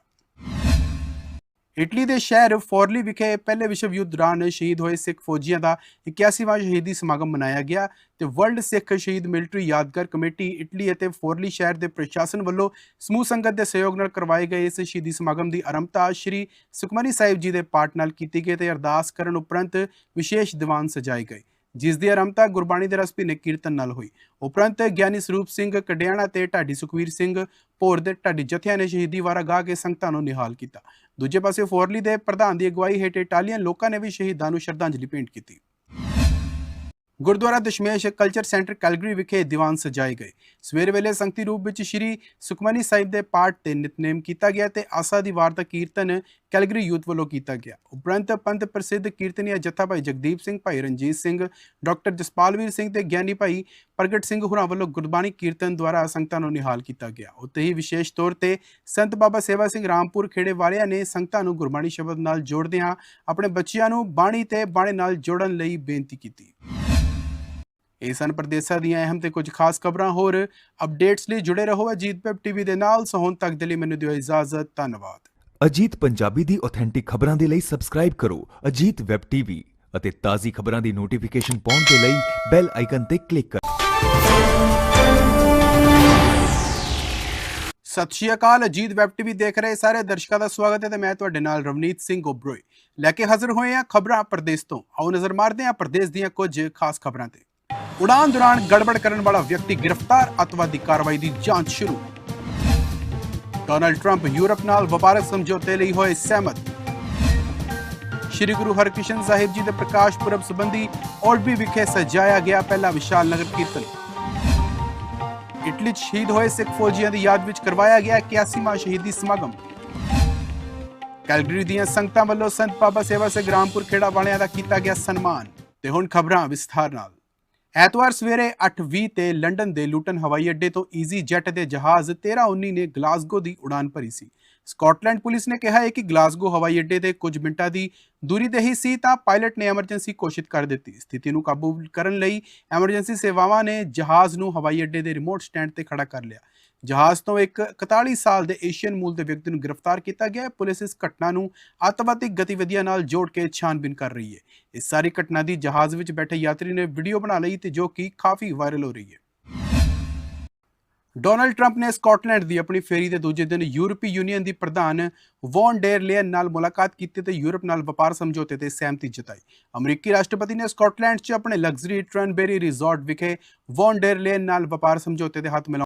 ਇਟਲੀ ਦੇ ਸ਼ਹਿਰ ਫੋਰਲੀ ਵਿਖੇ ਪਹਿਲੇ ਵਿਸ਼ਵ ਯੁੱਧ ਦੌਰਾਨ ਸ਼ਹੀਦ ਹੋਏ ਸਿੱਖ ਫੌਜੀਆਂ ਦਾ 81ਵਾਂ ਸ਼ਹੀਦੀ ਸਮਾਗਮ ਮਨਾਇਆ ਗਿਆ ਤੇ ਵਰਲਡ ਸਿੱਖ ਸ਼ਹੀਦ ਮਿਲਟਰੀ ਯਾਦਗਾਰ ਕਮੇਟੀ ਇਟਲੀ ਅਤੇ ਫੋਰਲੀ ਸ਼ਹਿਰ ਦੇ ਪ੍ਰਸ਼ਾਸਨ ਵੱਲੋਂ ਸਮੂਹ ਸੰਗਤ ਦੇ ਸਹਿਯੋਗ ਨਾਲ ਕਰਵਾਏ ਗਏ ਇਸ ਸ਼ਹੀਦੀ ਸਮਾਗਮ ਦੀ ਆਰੰਭਤਾ ਸ਼੍ਰੀ ਸੁਖਮਨੀ ਸਾਹਿਬ ਜੀ ਦੇ ਪਾਠ ਨਾਲ ਕੀਤੀ ਗਈ ਤੇ ਅਰਦਾਸ ਕਰਨ ਉਪਰੰਤ ਵਿਸ਼ੇਸ਼ ਦੀਵਾਨ ਸਜਾਏ ਗਏ, ਜਿਸ ਦੀ ਆਰੰਭਤਾ ਗੁਰਬਾਣੀ ਦੇ ਰਸ ਭਿੰਨੇ ਕੀਰਤਨ ਨਾਲ ਹੋਈ। ਉਪਰੰਤ ਗਿਆਨੀ ਸਰੂਪ ਸਿੰਘ ਕਡਿਆਣਾ ਤੇ ਢਾਡੀ ਸੁਖਵੀਰ ਸਿੰਘ ਭੋਰ ਦੇ ਢਾਡੀ ਜਥਿਆਂ ਨੇ ਸ਼ਹੀਦੀ ਵਾਰਾ ਗਾ ਕੇ ਸੰਗਤਾਂ ਨੂੰ ਨਿਹਾਲ ਕੀਤਾ। ਦੂਜੇ ਪਾਸੇ ਫੋਰਲੀ ਦੇ ਪ੍ਰਧਾਨ ਦੀ ਅਗਵਾਈ ਹੇਠ ਇਟਾਲੀਅਨ ਲੋਕਾਂ ਨੇ ਵੀ ਸ਼ਹੀਦਾਂ ਨੂੰ ਸ਼ਰਧਾਂਜਲੀ ਭੇਂਟ ਕੀਤੀ। Gurdwara Dashmesh culture centre Calgary ਵਿਖੇ ਦੀਵਾਨ ਸਜਾਏ ਗਏ। ਸਵੇਰ ਵੇਲੇ ਸੰਗਤੀ ਰੂਪ ਵਿੱਚ ਸ਼੍ਰੀ ਸੁਖਮਨੀ ਸਾਹਿਬ ਦੇ ਪਾਠ ਤੇ ਨਿਤਨੇਮ ਕੀਤਾ ਗਿਆ ਤੇ ਆਸਾ ਦੀ ਵਾਰ ਦਾ ਕੀਰਤਨ ਕੈਲਗਰੀ ਯੂਥ ਵੱਲੋਂ ਕੀਤਾ ਗਿਆ। ਉਪਰੰਤ ਪੰਥ ਪ੍ਰਸਿੱਧ ਕੀਰਤਨੀਆ ਜੱਥਾ ਭਾਈ ਜਗਦੀਪ ਸਿੰਘ, ਭਾਈ ਰਣਜੀਤ ਸਿੰਘ, ਡਾਕਟਰ ਜਸਪਾਲਵੀਰ ਸਿੰਘ ਤੇ ਗਿਆਨੀ ਭਾਈ ਪ੍ਰਗਟ ਸਿੰਘ ਹੁਰਾਂ ਵੱਲੋਂ ਗੁਰਬਾਣੀ ਕੀਰਤਨ ਦੁਆਰਾ ਸੰਗਤਾਂ ਨੂੰ ਨਿਹਾਲ ਕੀਤਾ ਗਿਆ। ਉੱਤੇ ਹੀ ਵਿਸ਼ੇਸ਼ ਤੌਰ ਤੇ ਸੰਤ ਬਾਬਾ ਸੇਵਾ ਸਿੰਘ ਰਾਮਪੁਰ ਖੇੜੇ ਵਾਲਿਆਂ ਨੇ ਸੰਗਤਾਂ ਨੂੰ ਗੁਰਬਾਣੀ ਸ਼ਬਦ ਨਾਲ ਜੋੜਦਿਆਂ ਆਪਣੇ ਬੱਚਿਆਂ ਨੂੰ ਬਾਣੀ ਤੇ ਬਾਣੇ ਨਾਲ ਜੋੜਨ ਲਈ ਬੇਨਤੀ ਕੀਤੀ। ਇਹ ਸਨ ਪ੍ਰਦੇਸ਼ਾਂ ਦੀਆਂ ਅਹਿਮ ਤੇ ਕੁਝ ਖਾਸ ਖਬਰਾਂ। ਹੋਰ ਅਪਡੇਟਸ ਲਈ ਜੁੜੇ ਰਹੋ ਅਜੀਤ ਵੈਬ ਟੀਵੀ ਦੇ ਨਾਲ। ਸੋ ਹੁਣ ਤੱਕ ਦੇ ਲਈ ਮੈਨੂੰ ਦਿਓ ਇਜਾਜ਼ਤ। ਧੰਨਵਾਦ। ਅਜੀਤ ਪੰਜਾਬੀ ਦੀ ਆਥੈਂਟਿਕ ਖਬਰਾਂ ਦੇ ਲਈ ਸਬਸਕ੍ਰਾਈਬ ਕਰੋ ਅਜੀਤ ਵੈਬ ਟੀਵੀ ਅਤੇ ਤਾਜ਼ੀ ਖਬਰਾਂ ਦੀ ਨੋਟੀਫਿਕੇਸ਼ਨ ਪਾਉਣ ਦੇ ਲਈ ਬੈਲ ਆਈਕਨ ਤੇ ਕਲਿੱਕ ਕਰੋ। ਸਤਿ ਸ਼੍ਰੀ ਅਕਾਲ। ਅਜੀਤ ਵੈਬ ਟੀਵੀ ਦੇਖ ਰਹੇ ਸਾਰੇ ਦਰਸ਼ਕਾਂ ਦਾ ਸਵਾਗਤ ਹੈ ਤੇ ਮੈਂ ਤੁਹਾਡੇ ਨਾਲ ਰਵਨੀਤ ਸਿੰਘ ਓਬਰੋਏ ਲੈ ਕੇ ਹਾਜ਼ਰ ਹੋਏ ਹਾਂ ਖਬਰਾਂ ਪ੍ਰਦੇਸ਼ ਤੋਂ। ਆਓ ਨਜ਼ਰ ਮਾਰਦੇ ਹਾਂ ਪ੍ਰਦੇਸ਼ ਦੀਆਂ ਕੁਝ ਖਾਸ ਖਬਰਾਂ ਤੇ। ਉਡਾਨ ਦੌਰਾਨ ਗੜਬੜ ਕਰਨ ਵਾਲਾ ਵਿਅਕਤੀ ਗ੍ਰਿਫਤਾਰ, ਅਤਵਾਦੀ ਕਾਰਵਾਈ ਦੀ ਜਾਂਚ ਸ਼ੁਰੂ। ਡੋਨਲਡ ਟਰੰਪ ਯੂਰਪ ਨਾਲ ਵਪਾਰਕ ਸਮਝੌਤੇ ਲਈ ਹੋਏ ਸਹਿਮਤ। ਸ਼੍ਰੀ ਗੁਰੂ ਹਰਕ੍ਰਿਸ਼ਨ ਸਾਹਿਬ ਜੀ ਦੇ ਪ੍ਰਕਾਸ਼ ਪੁਰਬ ਸੰਬੰਧੀ ਔਲਬੀ ਵਿਖੇ ਸਜਾਇਆ ਗਿਆ ਪਹਿਲਾ ਵਿਸ਼ਾਲ ਨਗਰ ਕੀਰਤਨ। ਇਟਲੀ 'ਚ ਸ਼ਹੀਦ ਹੋਏ ਸਿੱਖ ਫੌਜੀਆਂ ਦੀ ਯਾਦ ਵਿੱਚ ਕਰਵਾਇਆ ਗਿਆ 81ਵਾਂ ਸ਼ਹੀਦੀ ਸਮਾਗਮ। ਕੈਲਗਰੀ ਦੀਆਂ ਸੰਗਤਾਂ ਵੱਲੋਂ ਸੰਤ ਬਾਬਾ ਸੇਵਾ ਸਿੰਘ ਰਾਮਪੁਰ ਖੇੜਾ ਵਾਲਿਆਂ ਦਾ ਕੀਤਾ ਗਿਆ ਸਨਮਾਨ। ਤੇ ਹੁਣ ਖਬਰਾਂ ਵਿਸਥਾਰ ਨਾਲ। ਐਤਵਾਰ ਸਵੇਰੇ 8:20 ਤੇ ਲੰਡਨ ਦੇ ਲੂਟਨ ਹਵਾਈ ਅੱਡੇ ਤੋਂ ਈਜ਼ੀ ਜੈਟ ਦੇ ਜਹਾਜ਼ 1319 ਨੇ ਗਲਾਸਗੋ ਦੀ ਉਡਾਨ ਭਰੀ ਸੀ। ਸਕਾਟਲੈਂਡ ਪੁਲਿਸ ਨੇ ਕਿਹਾ ਹੈ ਕਿ ਗਲਾਸਗੋ ਹਵਾਈ ਅੱਡੇ ਦੇ ਕੁਝ ਮਿੰਟਾਂ ਦੀ ਦੂਰੀ ਤੇ ਹੀ ਸੀ ਤਾਂ ਪਾਇਲਟ ਨੇ ਐਮਰਜੈਂਸੀ ਘੋਸ਼ਿਤ ਕਰ ਦਿੱਤੀ। ਸਥਿਤੀ ਨੂੰ ਕਾਬੂ ਕਰਨ ਲਈ ਐਮਰਜੈਂਸੀ ਸੇਵਾਵਾਂ ਨੇ ਜਹਾਜ਼ ਨੂੰ ਹਵਾਈ ਅੱਡੇ ਦੇ ਰਿਮੋਟ ਸਟੈਂਡ ਤੇ ਖੜਾ ਕਰ ਲਿਆ। ਜਹਾਜ਼ ਤੋਂ ਇੱਕ 41 ਸਾਲ ਦੇ ਏਸ਼ੀਅਨ ਮੂਲ ਦੇ ਵਿਅਕਤੀ ਨੂੰ ਗ੍ਰਿਫਤਾਰ ਕੀਤਾ ਗਿਆ ਹੈ। ਪੁਲਿਸ ਇਸ ਘਟਨਾ ਨੂੰ ਅੱਤਵਾਦੀ ਗਤੀਵਿਧੀਆਂ ਨਾਲ ਜੋੜ ਕੇ ਛਾਨਬੀਨ ਕਰ ਰਹੀ ਹੈ। ਇਸ ਸਾਰੀ ਘਟਨਾ ਦੀ ਜਹਾਜ਼ ਵਿੱਚ ਬੈਠੇ ਯਾਤਰੀ ਨੇ ਵੀਡੀਓ ਬਣਾ ਲਈ ਤੇ ਜੋ ਕਿ ਕਾਫੀ ਵਾਇਰਲ ਹੋ ਰਹੀ ਹੈ। ਡੋਨਾਲਡ ਟਰੰਪ ਨੇ ਸਕਾਟਲੈਂਡ ਦੀ ਆਪਣੀ ਫੇਰੀ ਦੇ ਦੂਜੇ ਦਿਨ ਯੂਰਪੀ ਯੂਨੀਅਨ ਦੀ ਪ੍ਰਧਾਨ ਵੌਨ ਡੇਰ ਲੇਅਨ ਨਾਲ ਮੁਲਾਕਾਤ ਕੀਤੀ ਤੇ ਯੂਰਪ ਨਾਲ ਵਪਾਰ ਸਮਝੌਤੇ ਤੇ ਸਹਿਮਤੀ ਜਤਾਈ। ਅਮਰੀਕੀ ਰਾਸ਼ਟਰਪਤੀ ਨੇ ਸਕਾਟਲੈਂਡ 'ਚ ਆਪਣੇ ਲਗਜ਼ਰੀ ਟ੍ਰਨਬੇਰੀ ਰਿਜ਼ੋਰਟ ਵਿਖੇ ਵੌਨ ਡੇਰ ਲੇਅਨ ਨਾਲ ਵਪਾਰ ਸਮਝੌਤੇ ਤੇ ਹੱਥ ਮਿਲਾਉਣ